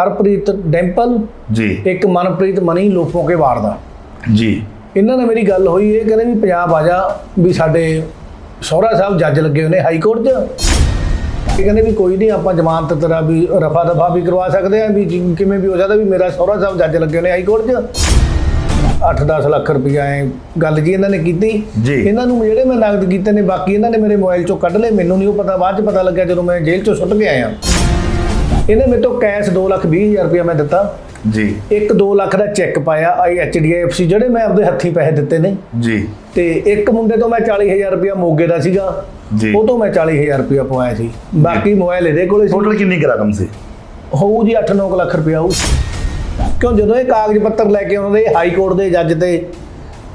ਹਰਪ੍ਰੀਤ ਡੈਂਪਲ ਜੀ। ਇੱਕ ਮਨਪ੍ਰੀਤ ਮਨੀ ਲੋਪੋ ਕੇ ਵਾਰ ਦਾ ਜੀ। ਇਹਨਾਂ ਨਾਲ ਮੇਰੀ ਗੱਲ ਹੋਈ ਇਹ ਕਹਿੰਦੇ ਵੀ ਪੰਜਾਬ ਆ ਜਾ ਵੀ ਸਾਡੇ ਸਹੁਰਾ ਸਾਹਿਬ ਜੱਜ ਲੱਗੇ ਹੋਏ ਨੇ ਹਾਈ ਕੋਰਟ 'ਚ। ਇਹ ਕਹਿੰਦੇ ਵੀ ਕੋਈ ਨਹੀਂ ਆਪਾਂ ਜ਼ਮਾਨਤ ਤੇਰਾ ਵੀ ਰਫਾ ਦਫਾ ਵੀ ਕਰਵਾ ਸਕਦੇ ਆ ਵੀ ਜਿ- ਕਿਵੇਂ ਵੀ ਹੋ ਸਕਦਾ ਵੀ ਮੇਰਾ ਸਹੁਰਾ ਸਾਹਿਬ ਜੱਜ ਲੱਗੇ ਹੋਏ ਨੇ ਹਾਈ ਕੋਰਟ 'ਚ। 8-10 ਲੱਖ ਰੁਪਈਆ ਐ ਗੱਲ ਜੀ ਇਹਨਾਂ ਨੇ ਕੀਤੀ। ਜੀ। ਇਹਨਾਂ ਨੂੰ ਜਿਹੜੇ ਮੈਂ ਨਗਦ ਕੀਤੇ ਨੇ ਬਾਕੀ ਇਹਨਾਂ ਨੇ ਮੇਰੇ ਮੋਬਾਈਲ 'ਚੋਂ ਕੱਢ ਲਏ ਮੈਨੂੰ ਨਹੀਂ ਉਹ ਪਤਾ ਬਾਅਦ 'ਚ ਪਤਾ ਲੱਗਿਆ ਜਦੋਂ ਮੈਂ ਜੇਲ੍ਹ 'ਚੋਂ ਸੁੱਟ ਕੇ ਆਇਆ। ਇਹਨੇ ਮੇਰੇ ਤੋਂ ਕੈਸ਼ 2 ਲੱਖ 20 ਹਜ਼ਾਰ ਰੁਪਇਆ ਮੈਂ ਦਿੱਤਾ। ਜੀ। ਇੱਕ 2 ਲੱਖ ਦਾ ਚੈੱਕ ਪਾਇਆ ਆਈ ਐਚਡੀਐਫਸੀ ਜਿਹੜੇ ਮੈਂ ਆਪਦੇ ਹੱਥੀਂ ਪੈਸੇ ਦਿੱਤੇ ਨੇ। ਜੀ। ਤੇ ਇੱਕ ਮੁੰਡੇ ਤੋਂ ਮੈਂ 40000 ਰੁਪਇਆ ਮੋਗੇ ਦਾ ਸੀਗਾ। ਜੀ। ਉਹ ਤੋਂ ਮੈਂ 40000 ਰੁਪਇਆ ਪਵਾਇਆ ਸੀ। ਬਾਕੀ ਮੋਬਾਈਲ ਇਹਦੇ ਕੋਲੇ ਸੀ। ਟੋਟਲ ਕਿੰਨੀ ਰਕਮ ਸੀ? ਹੋਊ ਜੀ 8-9 ਲੱਖ ਰੁਪਇਆ ਹੋਊ। ਕਿਉਂ ਜਦੋਂ ਇਹ ਕਾਗਜ਼ ਪੱਤਰ ਲੈ ਕੇ ਆਉਂਦੇ ਹਾਈ ਕੋਰਟ ਦੇ ਜੱਜ ਤੇ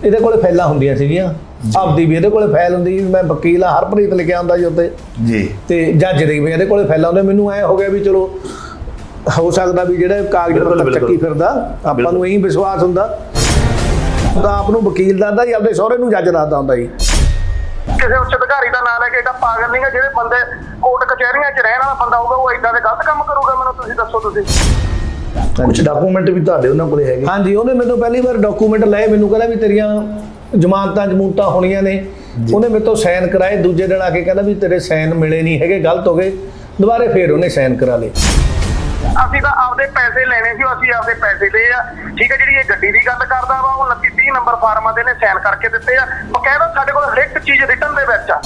ਇਹਦੇ ਕੋਲੇ ਫਾਈਲਾਂ ਹੁੰਦੀਆਂ ਸੀਗੀਆਂ। ਆਪਦੀ ਵੀ ਇਹਦੇ ਕੋਲੇ ਫਾਈਲ ਹੁੰਦੀ ਸੀ, ਮੈਂ ਵਕੀਲ ਆ ਹਰਪ੍ਰੀਤ ਲਿਖਿਆ ਹੁੰਦਾ ਜੀ ਉੱਤੇ ਜੀ। ਤੇ ਜੱਜ ਦੇ ਵੀ ਇਹਦੇ ਕੋਲੇ ਫਾਈਲਾਂ ਹੁੰਦੇ ਮੈਨੂੰ ਐ ਹੋ ਗਿਆ ਵੀ ਚਲੋ ਹੋ ਸਕਦਾ ਵੀ ਜਿਹੜਾ ਕਾਗਜ਼ ਪੱਤਰ ਚੱਕੀ। ਫਿਰਦਾ ਆਪਾਂ ਨੂੰ ਇਹੀ ਵਿਸ਼ਵਾਸ ਹੁੰਦਾ। ਤਾਂ ਆਪ ਨੂੰ ਵਕੀਲ ਦੱਸਦਾ ਜੀ ਆਪਦੇ ਸਹੁਰੇ ਨੂੰ ਜੱਜ ਦੱਸਦਾ ਹੁੰਦਾ ਜੀ। ਕਿਸੇ ਉੱਚ ਅਧਿਕਾਰੀ ਦਾ ਨਾਂ ਲੈ ਕੇ ਏਡਾ ਪਾਗਲ ਨਹੀਂਗਾ ਜਿਹੜੇ ਬੰਦੇ ਕੋਰਟ ਕਚਹਿਰੀਆਂ 'ਚ ਰਹਿਣ ਵਾਲਾ ਬੰਦਾ ਹੋਊਗਾ ਉਹ ਏਦਾਂ ਦੇ ਗਲਤ ਕੰਮ ਕਰੂਗਾ ਮੈਨੂੰ ਤੁਸੀਂ ਦੱਸੋ ਤੁਸੀਂ। ਕੁਝ ਡਾਕੂਮੈਂਟ ਵੀ ਤੁਹਾਡੇ ਉਹਨਾਂ ਕੋਲੇ ਹੈਗੇ? ਹਾਂਜੀ ਉਹਨੇ ਮੈਨੂੰ ਪਹਿਲੀ ਵਾਰ ਡਾਕੂਮੈਂਟ ਲਏ ਮੈਨੂੰ ਕਹਿੰਦਾ ਵੀ ਤੇਰੀਆਂ ਜ਼ਮਾਨਤਾਂ ਜਮੂਨਤਾਂ ਹੋਣੀਆਂ ਨੇ। ਉਹਨੇ ਮੇਰੇ ਤੋਂ ਸਾਈਨ ਕਰਾਏ ਦੂਜੇ ਦਿਨ ਆ ਕੇ ਕਹਿੰਦਾ ਵੀ ਤੇਰੇ ਸਾਈਨ ਮਿਲੇ ਨਹੀਂ ਹੈਗੇ ਗਲਤ ਹੋ ਗਏ। ਦੁਬਾਰੇ ਫੇਰ ਉਹਨੇ ਸਾਈਨ ਕਰਾ ਲਏ। ਅਸੀਂ ਤਾਂ ਆਪਦੇ ਪੈਸੇ ਲੈਣੇ ਸੀ ਅਸੀਂ ਆਪਦੇ ਪੈਸੇ ਲਏ ਆ। ਠੀਕ ਹੈ ਜਿਹੜੀ ਇਹ ਗੱਡੀ ਦੀ ਗੱਲ ਕਰਦਾ ਵਾ ਉਹ 29 30 ਨੰਬਰ ਫਾਰਮਾਂ ਦੇ ਨੇ ਸਾਈਨ ਕਰਕੇ ਦਿੱਤੇ ਆ। ਬਕਾਇਦਾ ਸਾਡੇ ਕੋਲ ਹਰ ਇੱਕ ਚੀਜ਼ ਰਿਟਰਨ ਦੇ ਵਿੱਚ ਆ।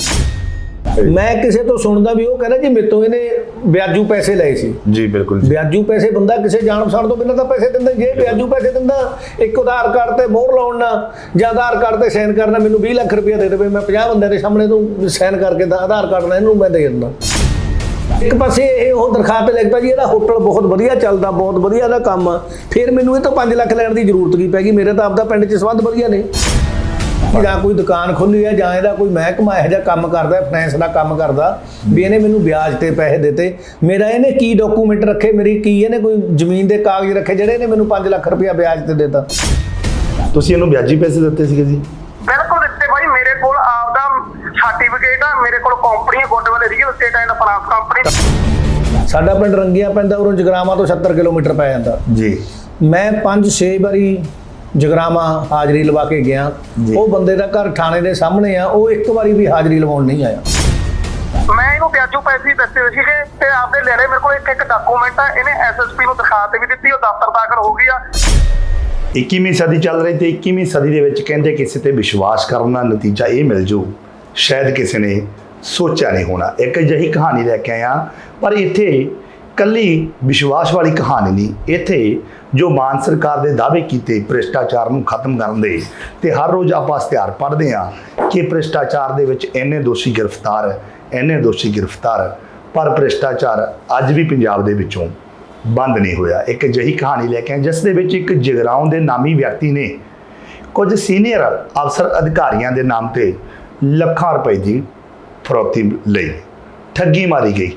ਮੈਂ ਕਿਸੇ ਤੋਂ ਸੁਣਦਾ ਵੀ ਉਹ ਕਹਿੰਦਾ ਜੀ ਮੇਰੇ ਤੋਂ ਇਹਨੇ ਵਿਆਜੂ ਪੈਸੇ ਲਏ ਸੀ। ਜੀ ਬਿਲਕੁਲ ਜੀ। ਵਿਆਜੂ ਪੈਸੇ ਬੰਦਾ ਕਿਸੇ ਜਾਣ ਪਛਾਣ ਤੋਂ ਬਿਨਾਂ ਤਾਂ ਪੈਸੇ ਦਿੰਦਾ ਜੇ ਵਿਆਜੂ ਪੈਸੇ ਦਿੰਦਾ ਇੱਕ ਆਧਾਰ ਕਾਰਡ ਤੇ ਮੋਹਰ ਲਾਉਣਾ ਜਾਂ ਆਧਾਰ ਕਾਰਡ ਤੇ ਸਾਈਨ ਕਰਨਾ ਮੈਨੂੰ 20 ਲੱਖ ਰੁਪਏ ਦੇ ਦੇਵੇ ਮੈਂ 50 ਬੰਦਿਆਂ ਦੇ ਸਾਹਮਣੇ ਤੋਂ ਸਾਈਨ ਕਰਕੇ ਤਾਂ ਆਧਾਰ ਕਾਰਡ ਨਾਲ ਇਹਨੂੰ ਮੈਂ ਦੇ ਦਿੰਦਾ। ਇੱਕ ਪਾਸੇ ਇਹ ਉਹ ਦਰਖਾਸਤ ਲਿਖਦਾ ਜੀ ਇਹਦਾ ਹੋਟਲ ਬਹੁਤ ਵਧੀਆ ਚੱਲਦਾ ਬਹੁਤ ਵਧੀਆ ਦਾ ਕੰਮ ਆ। ਫਿਰ ਮੈਨੂੰ ਇਹ ਤੋਂ 5 ਲੱਖ ਲੈਣ ਦੀ ਜ਼ਰੂਰਤ ਕੀ ਪੈ ਗਈ? ਮੇਰੇ ਤਾਂ ਆਪਦਾ ਪਿੰਡ 'ਚ ਸੰਬੰਧ ਵਧੀਆ ਨੇ। ਜਾਂ ਕੋਈ ਦੁਕਾਨ ਖੋਲੀ ਹੈ ਜਾਂ ਇਹਦਾ ਕੋਈ ਮਹਿਕਮਾ ਇਹੋ ਜਿਹਾ ਕੰਮ ਕਰਦਾ ਫਾਈਨੈਂਸ ਦਾ ਕੰਮ ਕਰਦਾ ਵੀ ਇਹਨੇ ਮੈਨੂੰ ਵਿਆਜ ਤੇ ਪੈਸੇ ਦਿੱਤੇ। ਮੇਰਾ ਇਹਨੇ ਕੀ ਡਾਕੂਮੈਂਟ ਰੱਖੇ ਮੇਰੀ ਕੀ ਇਹਨੇ ਕੋਈ ਜ਼ਮੀਨ ਦੇ ਕਾਗਜ਼ ਰੱਖੇ ਜਿਹੜੇ ਇਹਨੇ ਮੈਨੂੰ 5 ਲੱਖ ਰੁਪਇਆ ਵਿਆਜ ਤੇ ਦਿੱਤਾ? ਤੁਸੀਂ ਇਹਨੂੰ ਵਿਆਜੀ ਪੈਸੇ ਦਿੱਤੇ ਸੀਗੇ ਜੀ? ਬਿਲਕੁਲ ਦਿੱਤੇ ਭਾਈ ਮੇਰੇ ਕੋਲ ਆਪਦਾ ਸਰਟੀਫਿਕੇਟ ਆ ਮੇਰੇ ਕੋਲ company Goodwill real estate and finance company ਸਾਡਾ ਪਿੰਡ ਰੰਗੀਆਂ ਪੈਂਦਾ ਉਰੋਂ ਜਗਰਾਵਾਂ ਤੋਂ 70 ਕਿਲੋਮੀਟਰ ਪੈ ਜਾਂਦਾ। ਜੀ। ਮੈਂ 5-6 ਵਾਰੀ ਜਗਰਾਵਾਂ ਹਾਜ਼ਰੀ ਲਵਾ ਕੇ ਗਿਆ। ਉਹ ਬੰਦੇ ਦਾ ਘਰ ਥਾਣੇ ਦੇ ਸਾਹਮਣੇ ਆ ਉਹ ਇੱਕ ਵਾਰੀ ਵੀ ਹਾਜ਼ਰੀ ਲਵਾਉਣ ਨਹੀਂ ਆਇਆ। ਮੈਂ ਇਹਨੂੰ ਵਿਆਜੂ ਪੈਸੇ ਹੀ ਦਿੱਤੇ ਸੀਗੇ ਤੇ ਆਪਦੇ ਲੈਣੇ ਮੇਰੇ ਕੋਲ ਇੱਕ ਇੱਕ ਡਾਕੂਮੈਂਟ ਆ ਇਹਨੇ ਐਸਐਸਪੀ ਨੂੰ ਦਿਖਾਤੇ ਵੀ ਦਿੱਤੀ ਉਹ ਦਫ਼ਤਰ ਦਾਖਲ ਹੋ ਗਈ ਆ। 21ਵੀਂ ਸਦੀ ਚੱਲ ਰਹੀ ਤੇ 21ਵੀਂ ਸਦੀ ਦੇ ਵਿੱਚ ਕਹਿੰਦੇ ਕਿਸੇ ਤੇ ਵਿਸ਼ਵਾਸ ਕਰਨ ਦਾ ਨਤੀਜਾ ਇਹ ਮਿਲ ਜੂ। ਸ਼ਾਇਦ ਕਿਸੇ ਨੇ ਸੋਚਿਆ ਨਹੀਂ ਹੋਣਾ। ਇੱਕ ਅਜਿਹੀ ਕਹਾਣੀ ਲੈ ਕੇ ਆਇਆ ਪਰ ਇੱਥੇ ਕੱਲੀ ਵਿਸ਼ਵਾਸ ਵਾਲੀ ਕਹਾਣੀ ਨਹੀਂ ਇੱਥੇ ਜੋ ਮਾਨ ਸਰਕਾਰ ਦੇ ਦਾਅਵੇ ਕੀਤੇ ਭ੍ਰਿਸ਼ਟਾਚਾਰ ਨੂੰ ਖਤਮ ਕਰਨ ਦੇ, ਤੇ ਹਰ ਰੋਜ਼ ਆਪਾਂ ਇਸ਼ਤਿਹਾਰ ਪੜ੍ਹਦੇ ਹਾਂ ਕਿ ਭ੍ਰਿਸ਼ਟਾਚਾਰ ਦੇ ਵਿੱਚ ਇੰਨੇ ਦੋਸ਼ੀ ਗ੍ਰਿਫਤਾਰ, ਇੰਨੇ ਦੋਸ਼ੀ ਗ੍ਰਿਫਤਾਰ, ਪਰ ਭ੍ਰਿਸ਼ਟਾਚਾਰ ਅੱਜ ਵੀ ਪੰਜਾਬ ਦੇ ਵਿੱਚੋਂ ਬੰਦ ਨਹੀਂ ਹੋਇਆ। ਇੱਕ ਅਜਿਹੀ ਕਹਾਣੀ ਲੈ ਕੇ ਆਏ, ਜਿਸ ਦੇ ਵਿੱਚ ਇੱਕ ਜਗਰਾਉਂ ਦੇ ਨਾਮੀ ਵਿਅਕਤੀ ਨੇ ਕੁਝ ਸੀਨੀਅਰ ਅਫਸਰ ਅਧਿਕਾਰੀਆਂ ਦੇ ਨਾਮ ਤੇ ਲੱਖਾਂ ਰੁਪਏ ਦੀ ਫਰੋਤੀ ਲਈ ਠੱਗੀ ਮਾਰੀ ਗਈ।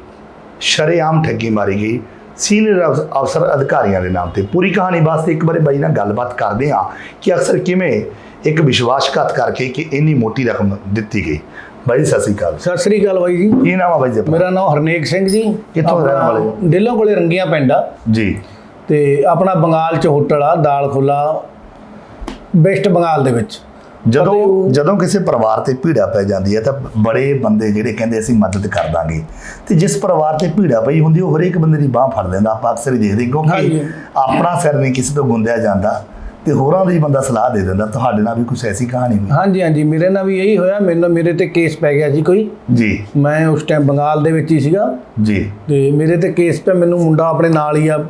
ਸ਼ਰੇਆਮ ਠੱਗੀ ਮਾਰੀ ਗਈ। ਸੀਨੀਅਰ ਅਫ- ਅਫਸਰ ਅਧਿਕਾਰੀਆਂ ਦੇ ਨਾਮ ਤੇ। ਪੂਰੀ ਕਹਾਣੀ ਵਾਸਤੇ ਇੱਕ ਵਾਰੀ ਬਾਈ ਨਾਲ ਗੱਲਬਾਤ ਕਰਦੇ ਹਾਂ ਕਿ ਅਕਸਰ ਕਿਵੇਂ ਇੱਕ ਵਿਸ਼ਵਾਸਘਾਤ ਕਰਕੇ ਕਿ ਇੰਨੀ ਮੋਟੀ ਰਕਮ ਦਿੱਤੀ ਗਈ। ਬਾਈ ਸਤਿ ਸ਼੍ਰੀ ਅਕਾਲ। ਸਤਿ ਸ੍ਰੀ ਅਕਾਲ ਬਾਈ ਜੀ। ਕੀ ਨਾਮ ਆ ਬਾਈ ਜੀ? ਮੇਰਾ ਨਾਮ ਹਰਨੇਕ ਸਿੰਘ ਜੀ। ਕਿੱਥੋਂ ਰਹਿਣ ਵਾਲੇ? ਡੇਲੋਂ ਕੋਲੇ ਰੰਗੀਆਂ ਪਿੰਡ ਆ। ਜੀ। ਤੇ ਆਪਣਾ ਬੰਗਾਲ ਚ ਹੋਟਲ ਆ ਦਾਲ ਖੁੱਲਾ ਵੈਸਟ ਬੰਗਾਲ ਦੇ ਵਿੱਚ। ਜਦੋਂ ਜਦੋਂ ਕਿਸੇ ਪਰਿਵਾਰ ਤੇ ਭੀੜਾ ਪੈ ਜਾਂਦੀ ਹੈ ਤਾਂ ਬੜੇ ਬੰਦੇ ਜਿਹੜੇ ਕਹਿੰਦੇ ਅਸੀਂ ਮਦਦ ਕਰ ਦਾਂਗੇ ਤੇ ਜਿਸ ਪਰਿਵਾਰ ਤੇ ਭੀੜਾ ਪਈ ਹੁੰਦੀ ਉਹ ਹਰੇਕ ਬੰਦੇ ਦੀ ਬਾਹ ਫੜ ਲੈਂਦਾ ਆਪਾਂ ਅਕਸਰ ਹੀ ਦੇਖਦੇ ਕਿਉਂਕਿ। ਆਪਣਾ ਸਿਰ ਨਹੀਂ ਕਿਸੇ ਤੋਂ ਗੁੰਦਿਆ ਜਾਂਦਾ ਤੇ ਹੋਰਾਂ ਦੀ ਬੰਦਾ ਸਲਾਹ ਦੇ ਦਿੰਦਾ ਤੁਹਾਡੇ ਨਾਲ ਵੀ ਕੁਝ ਐਸੀ ਕਹਾਣੀ ਹੋਈ? ਹਾਂਜੀ ਹਾਂਜੀ ਮੇਰੇ ਨਾਲ ਵੀ ਇਹੀ ਹੋਇਆ ਮੈਨੂੰ ਮੇਰੇ ਤੇ ਕੇਸ ਪੈ ਗਿਆ ਜੀ ਕੋਈ। ਜੀ। ਮੈਂ ਉਸ ਟਾਈਮ ਬੰਗਾਲ ਦੇ ਵਿੱਚ ਹੀ ਸੀਗਾ। ਜੀ। ਤੇ ਮੇਰੇ ਤੇ ਕੇਸ ਤੇ ਮੈਨੂੰ ਮੁੰਡਾ ਆਪਣੇ ਨਾਲ ਹੀ ਆ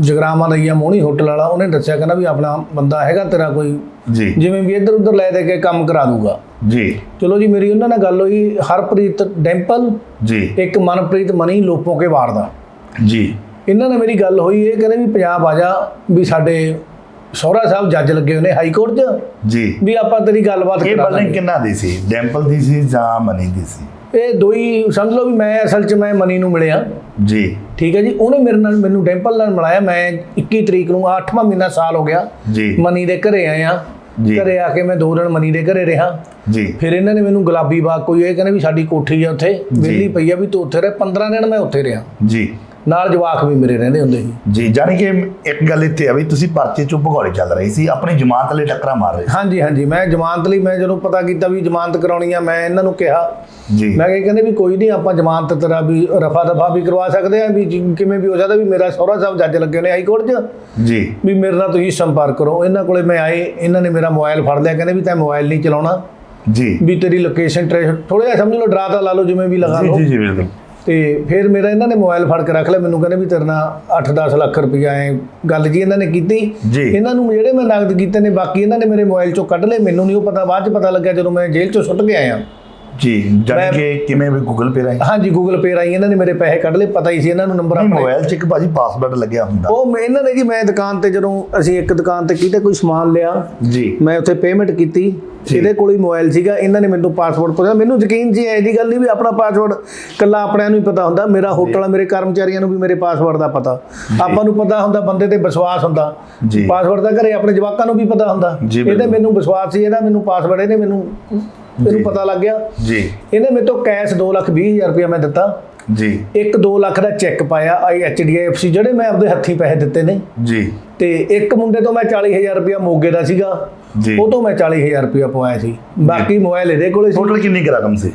ਜਗਰਾਵਾਂ ਦਾ ਹੀ ਆ ਮੋਹਣੀ ਹੋਟਲ ਵਾਲਾ ਉਹਨੇ ਦੱਸਿਆ ਕਹਿੰਦਾ ਵੀ ਆਪਣਾ ਬੰਦਾ ਹੈਗਾ ਤੇਰਾ ਕੋਈ। ਜੀ। ਜਿਵੇਂ ਵੀ ਇੱਧਰ ਉੱਧਰ ਲੈ ਦੇ ਕੇ ਕੰਮ ਕਰਾ ਦੂਗਾ। ਜੀ। ਚਲੋ ਜੀ ਮੇਰੀ ਉਹਨਾਂ ਨਾਲ ਗੱਲ ਹੋਈ ਹਰਪ੍ਰੀਤ ਡੈਂਪਲ ਜੀ। ਇੱਕ ਮਨਪ੍ਰੀਤ ਮਨੀ ਲੋਪੋ ਕੇ ਵਾਰ ਦਾ ਜੀ। ਇਹਨਾਂ ਨਾਲ ਮੇਰੀ ਗੱਲ ਹੋਈ ਇਹ ਕਹਿੰਦੇ ਵੀ ਪੰਜਾਬ ਆ ਜਾ ਵੀ ਸਾਡੇ ਸਹੁਰਾ ਸਾਹਿਬ ਜੱਜ ਲੱਗੇ ਹੋਏ ਨੇ ਹਾਈ ਕੋਰਟ 'ਚ ਜੀ। ਵੀ ਆਪਾਂ ਤੇਰੀ ਗੱਲਬਾਤ ਇਹ ਕਰਾ ਬਿਲਡਿੰਗ ਦਾਂਗੇ। ਕਿੰਨਾ ਦੀ ਸੀ? ਡੈਂਪਲ ਦੀ ਸੀ ਜਾਂ ਮਨੀ ਦੀ ਸੀ? ਇਹ ਦੋਈ ਸਮਝ ਲਓ ਵੀ ਮੈਂ ਅਸਲ 'ਚ ਮੈਂ ਮਨੀ ਨੂੰ ਮਿਲਿਆ। ਜੀ। ਠੀਕ ਹੈ ਜੀ ਉਹਨੇ ਮੇਰੇ ਨਾਲ ਮੈਨੂੰ ਡੈਂਪਲ ਨਾਲ ਮਿਲਾਇਆ। ਮੈਂ 21 ਤਰੀਕ ਨੂੰ 8ਵਾਂ ਮਹੀਨਾ ਸਾਲ ਹੋ ਗਿਆ। ਜੀ। ਮਨੀ ਦੇ ਘਰੇ ਆਇਆ ਜੀ। ਘਰੇ ਆ ਕੇ ਮੈਂ ਦੋ ਦਿਨ ਮਨੀ ਦੇ ਘਰੇ ਰਿਹਾ। ਜੀ। ਫਿਰ ਇਹਨਾਂ ਨੇ ਮੈਨੂੰ ਗੁਲਾਬੀ ਬਾਗ ਕੋਈ ਇਹ ਕਹਿੰਦੇ ਵੀ ਸਾਡੀ ਕੋਠੀ ਆ ਉੱਥੇ। ਵਿਹਲੀ ਪਈ ਆ ਵੀ ਤੂੰ ਉੱਥੇ ਰਹਿ। 15 ਦਿਨ ਮੈਂ ਉੱਥੇ ਰਿਹਾ। ਜੀ। ਨਾਲ ਜਵਾਕ ਵੀ ਮੇਰੇ ਰਹਿੰਦੇ ਹੁੰਦੇ ਸੀ। ਜੀ ਜਾਣੀ ਕਿ ਇੱਕ ਗੱਲ ਇੱਥੇ ਆ ਵੀ ਤੁਸੀਂ ਪਰਚੇ ਚੋਂ ਭਗੌੜੇ ਚੱਲ ਰਹੇ ਸੀ ਆਪਣੀ ਜਮਾਨਤ ਲਈ ਟੱਕਰਾਂ ਮਾਰ ਰਹੇ ਹਾਂਜੀ ਹਾਂਜੀ ਮੈਂ ਜ਼ਮਾਨਤ ਲਈ ਮੈਂ ਜਦੋਂ ਪਤਾ ਕੀਤਾ ਵੀ ਜ਼ਮਾਨਤ ਕਰਾਉਣੀ ਆ ਮੈਂ ਇਹਨਾਂ ਨੂੰ ਕਿਹਾ। ਜੀ। ਮੈਂ ਕਿਹਾ ਕਹਿੰਦੇ ਵੀ ਕੋਈ ਨਹੀਂ ਆਪਾਂ ਜ਼ਮਾਨਤ ਤੇਰਾ ਵੀ ਰਫਾ ਦਫਾ ਵੀ ਕਰਵਾ ਸਕਦੇ ਆ ਵੀ ਕਿਵੇਂ ਵੀ ਹੋ ਸਕਦਾ ਵੀ ਮੇਰਾ ਸਹੁਰਾ ਸਾਹਿਬ ਜੱਜ ਲੱਗੇ ਨੇ ਹਾਈ ਕੋਰਟ 'ਚ। ਜੀ। ਵੀ ਮੇਰੇ ਨਾਲ ਤੁਸੀਂ ਸੰਪਰਕ ਕਰੋ। ਇਹਨਾਂ ਕੋਲੇ ਮੈਂ ਆਏ ਇਹਨਾਂ ਨੇ ਮੇਰਾ ਮੋਬਾਈਲ ਫੜ ਲਿਆ ਕਹਿੰਦੇ ਵੀ ਤੈਂ ਮੋਬਾਈਲ ਨਹੀਂ ਚਲਾਉਣਾ। ਜੀ। ਵੀ ਤੇਰੀ ਲੋਕੇਸ਼ਨ ਟ੍ਰੇਸ ਥੋੜਾ ਜਿਹਾ ਸਮਝ ਲਓ ਡਰਾ ਤਾਂ ਲਾ ਲਓ ਜਿਵੇਂ ਵੀ ਲਗਾ ਲਓ। ਜੀ ਜੀ ਬਿਲਕੁਲ। ਤੇ ਫਿਰ ਮੇਰਾ ਇਹਨਾਂ ਨੇ ਮੋਬਾਈਲ ਫੜ ਕੇ ਰੱਖ ਲਿਆ। ਮੈਨੂੰ ਕਹਿੰਦੇ ਵੀ ਤੇਰੇ ਨਾਲ 8-10 ਲੱਖ ਰੁਪਈਆ ਐ ਗੱਲ ਜੀ ਇਹਨਾਂ ਨੇ ਕੀਤੀ। ਇਹਨਾਂ ਨੂੰ ਜਿਹੜੇ ਮੈਂ ਨਗਦ ਕੀਤੇ ਨੇ ਬਾਕੀ ਇਹਨਾਂ ਨੇ ਮੇਰੇ ਮੋਬਾਈਲ ਚੋਂ ਕੱਢ ਲਏ। ਮੈਨੂੰ ਨਹੀਂ ਉਹ ਪਤਾ ਬਾਅਦ ਚ ਪਤਾ ਲੱਗਿਆ ਜਦੋਂ ਮੈਂ ਜੇਲ੍ਹ ਚੋਂ ਸੁੱਟ ਕੇ ਆਇਆ। ਜੀ ਮੈਂ- ਕਿ ਕਿਵੇਂ ਵੀ ਗੂਗਲ ਪੇ ਰਾਹੀਂ? ਹਾਂਜੀ ਗੂਗਲ ਪੇ ਰਾਹੀਂ ਇਹਨਾਂ ਨੇ ਮੇਰੇ ਪੈਸੇ ਕੱਢ ਲਏ ਪਤਾ ਹੀ ਸੀ ਇਹਨਾਂ ਨੂੰ ਨੰਬਰ ਆਪਣੇ। ਮੋਬਾਈਲ 'ਚ ਇੱਕ ਭਾਜੀ ਪਾਸਵਰਡ ਲੱਗਿਆ ਹੁੰਦਾ। ਉਹ ਇਹਨਾਂ ਨੇ ਜੀ ਮੈਂ ਦੁਕਾਨ ਤੇ ਜਦੋਂ ਅਸੀਂ ਇੱਕ ਦੁਕਾਨ ਤੇ ਕਿਤੇ ਕੋਈ ਸਮਾਨ ਲਿਆ ਜੀ। ਮੈਂ ਉੱਥੇ ਪੇਮੈਂਟ ਕੀਤੀ। ਜੀ। ਇਹਦੇ ਕੋਲ ਹੀ ਮੋਬਾਈਲ ਸੀਗਾ ਇਹਨਾਂ ਨੇ ਮੈਨੂੰ ਪਾਸਵਰਡ ਪੁੱਛਿਆ। ਮੈਨੂੰ ਯਕੀਨ ਸੀ ਐ ਦੀ ਗੱਲ ਨਹੀਂ ਵੀ ਆਪਣਾ ਪਾਸਵਰਡ ਕੱਲਾ ਆਪਣਿਆਂ ਨੂੰ ਹੀ ਪਤਾ ਹੁੰਦਾ। ਮੇਰਾ ਹੋਟਲ ਮੇਰੇ ਕਰਮਚਾਰੀਆਂ ਨੂੰ ਵੀ ਮੇਰੇ ਪਾਸਵਰਡ ਦਾ ਪਤਾ। ਆਪਾਂ ਨੂੰ ਪਤਾ ਹੁੰਦਾ ਬੰਦੇ ਤੇ ਵਿਸ਼ਵਾਸ ਹੁੰਦਾ। ਜੀ। ਪਾਸਵਰਡ ਦਾ ਘਰੇ ਆਪਣੇ ਜਵਾਕਾਂ ਨੂੰ ਵੀ ਪਤਾ ਹੁੰਦਾ। ਜੀ, ਇਹਦੇ। ਮੈਨੂੰ ਵਿਸ਼ਵਾਸ ਸੀ ਇਹਦਾ ਮੈਨੂੰ ਪਾਸਵਰਡ ਇਹਨੇ ਮੈਨੂੰ ਇਹਨੂੰ। ਪਤਾ ਲੱਗ ਗਿਆ। ਜੀ। ਇਹਨੇ ਮੇਰੇ ਤੋਂ ਕੈਸ਼ 2 ਲੱਖ 20 ਹਜ਼ਾਰ ਰੁਪਇਆ ਮੈਂ ਦਿੱਤਾ। ਜੀ। ਇੱਕ 2 ਲੱਖ ਦਾ ਚੈੱਕ ਪਾਇਆ ਆਈ ਐਚਡੀਐਫਸੀ ਜਿਹੜੇ ਮੈਂ ਆਪਦੇ ਹੱਥੀਂ ਪੈਸੇ ਦਿੱਤੇ ਨੇ। ਜੀ। ਤੇ ਇੱਕ ਮੁੰਡੇ ਤੋਂ ਮੈਂ 40000 ਰੁਪਇਆ ਮੋਗੇ ਦਾ ਸੀਗਾ। ਜੀ। ਉਹ ਤੋਂ ਮੈਂ 40000 ਰੁਪਇਆ ਪਵਾਇਆ ਸੀ। ਬਾਕੀ ਮੋਬਾਈਲ ਇਹਦੇ ਕੋਲੇ ਸੀ। ਟੋਟਲ ਕਿੰਨੀ ਰਕਮ ਸੀ?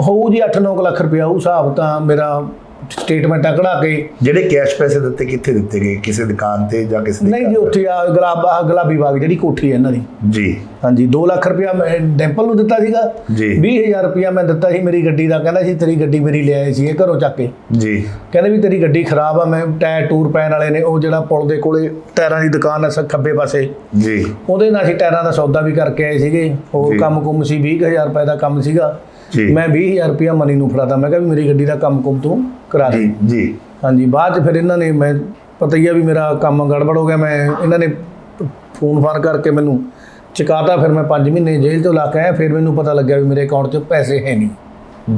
ਹੋਊ ਜੀ 8-9 ਲੱਖ ਰੁਪਇਆ ਉਹ ਹਿਸਾਬ ਤਾਂ ਮੇਰਾ ਸਟੇਟਮੈਂਟਾਂ ਕਢਾ ਕੇ। ਜਿਹੜੇ ਕੈਸ਼ ਪੈਸੇ ਦਿੱਤੇ ਕਿੱਥੇ ਦਿੱਤੇ ਗਏ? ਕਿਸੇ ਦੁਕਾਨ ਤੇ ਜਾਂ ਕਿਸੇ ਦੇ ਨਹੀਂ ਜੀ? ਉੱਥੇ ਆ ਗੁਲਾਬ ਗੁਲਾਬੀ ਬਾਗ ਜਿਹੜੀ ਕੋਠੀ ਹੈ ਇਹਨਾਂ ਦੀ। ਜੀ। ਹਾਂਜੀ 2 ਲੱਖ ਰੁਪਇਆ ਮੈਂ ਡੈਂਪਲ ਨੂੰ ਦਿੱਤਾ ਸੀਗਾ। ਜੀ। 20000 ਰੁਪਇਆ ਮੈਂ ਦਿੱਤਾ ਸੀ ਮੇਰੀ ਗੱਡੀ ਦਾ ਕਹਿੰਦਾ ਸੀ ਤੇਰੀ ਗੱਡੀ ਮੇਰੀ ਲੈ ਆਏ ਸੀ ਇਹ ਘਰੋਂ ਚੱਕ ਕੇ। ਜੀ। ਕਹਿੰਦੇ ਵੀ ਤੇਰੀ ਗੱਡੀ ਖਰਾਬ ਆ ਮੈਂ ਟਾਇਰ ਟੂਰ ਪੈਣ ਵਾਲੇ ਨੇ ਉਹ ਜਿਹੜਾ ਪੁਲ ਦੇ ਕੋਲੇ ਟਾਇਰਾਂ ਦੀ ਦੁਕਾਨ ਆ ਖੱਬੇ ਪਾਸੇ। ਜੀ। ਉਹਦੇ ਨਾਲ ਅਸੀਂ ਟਾਇਰਾਂ ਦਾ ਸੌਦਾ ਵੀ ਕਰਕੇ ਆਏ ਸੀਗੇ। ਹੋਰ। ਕੰਮ ਕੁੰਮ ਸੀ 20000 ਰੁਪਏ ਦਾ ਕੰਮ ਸੀਗਾ। ਮੈਂ 20000 ਰੁਪਇਆ ਮਨੀ ਨੂੰ ਫੜਾਤਾ। ਮੈਂ ਕਿਹਾ ਵੀ ਮੇਰੀ ਗੱਡੀ ਦਾ ਕੰਮ ਕੁੰਮ ਤੂੰ ਕਰਾ ਦੇ। ਜੀ ਜੀ। ਹਾਂਜੀ ਬਾਅਦ ਚ ਫਿਰ ਇਹਨਾਂ ਨੇ ਮੈਂ ਪਤਾ ਹੀ ਆ ਵੀ ਮੇਰਾ ਕੰਮ ਗੜਬੜ ਹੋ ਗਿਆ। ਮੈਂ ਇਹਨਾਂ ਨੇ ਫੋਨ ਫਾਨ ਕਰਕੇ ਮੈਨੂੰ ਚੁਕਾਤਾ। ਫਿਰ ਮੈਂ 5 ਮਹੀਨੇ ਜੇਲ੍ਹ ਤੋਂ ਲਾ ਕੇ ਆਇਆ। ਫਿਰ ਮੈਨੂੰ ਪਤਾ ਲੱਗਿਆ ਵੀ ਮੇਰੇ ਅਕਾਊਂਟ 'ਚ ਪੈਸੇ ਹੈ ਨਹੀਂ।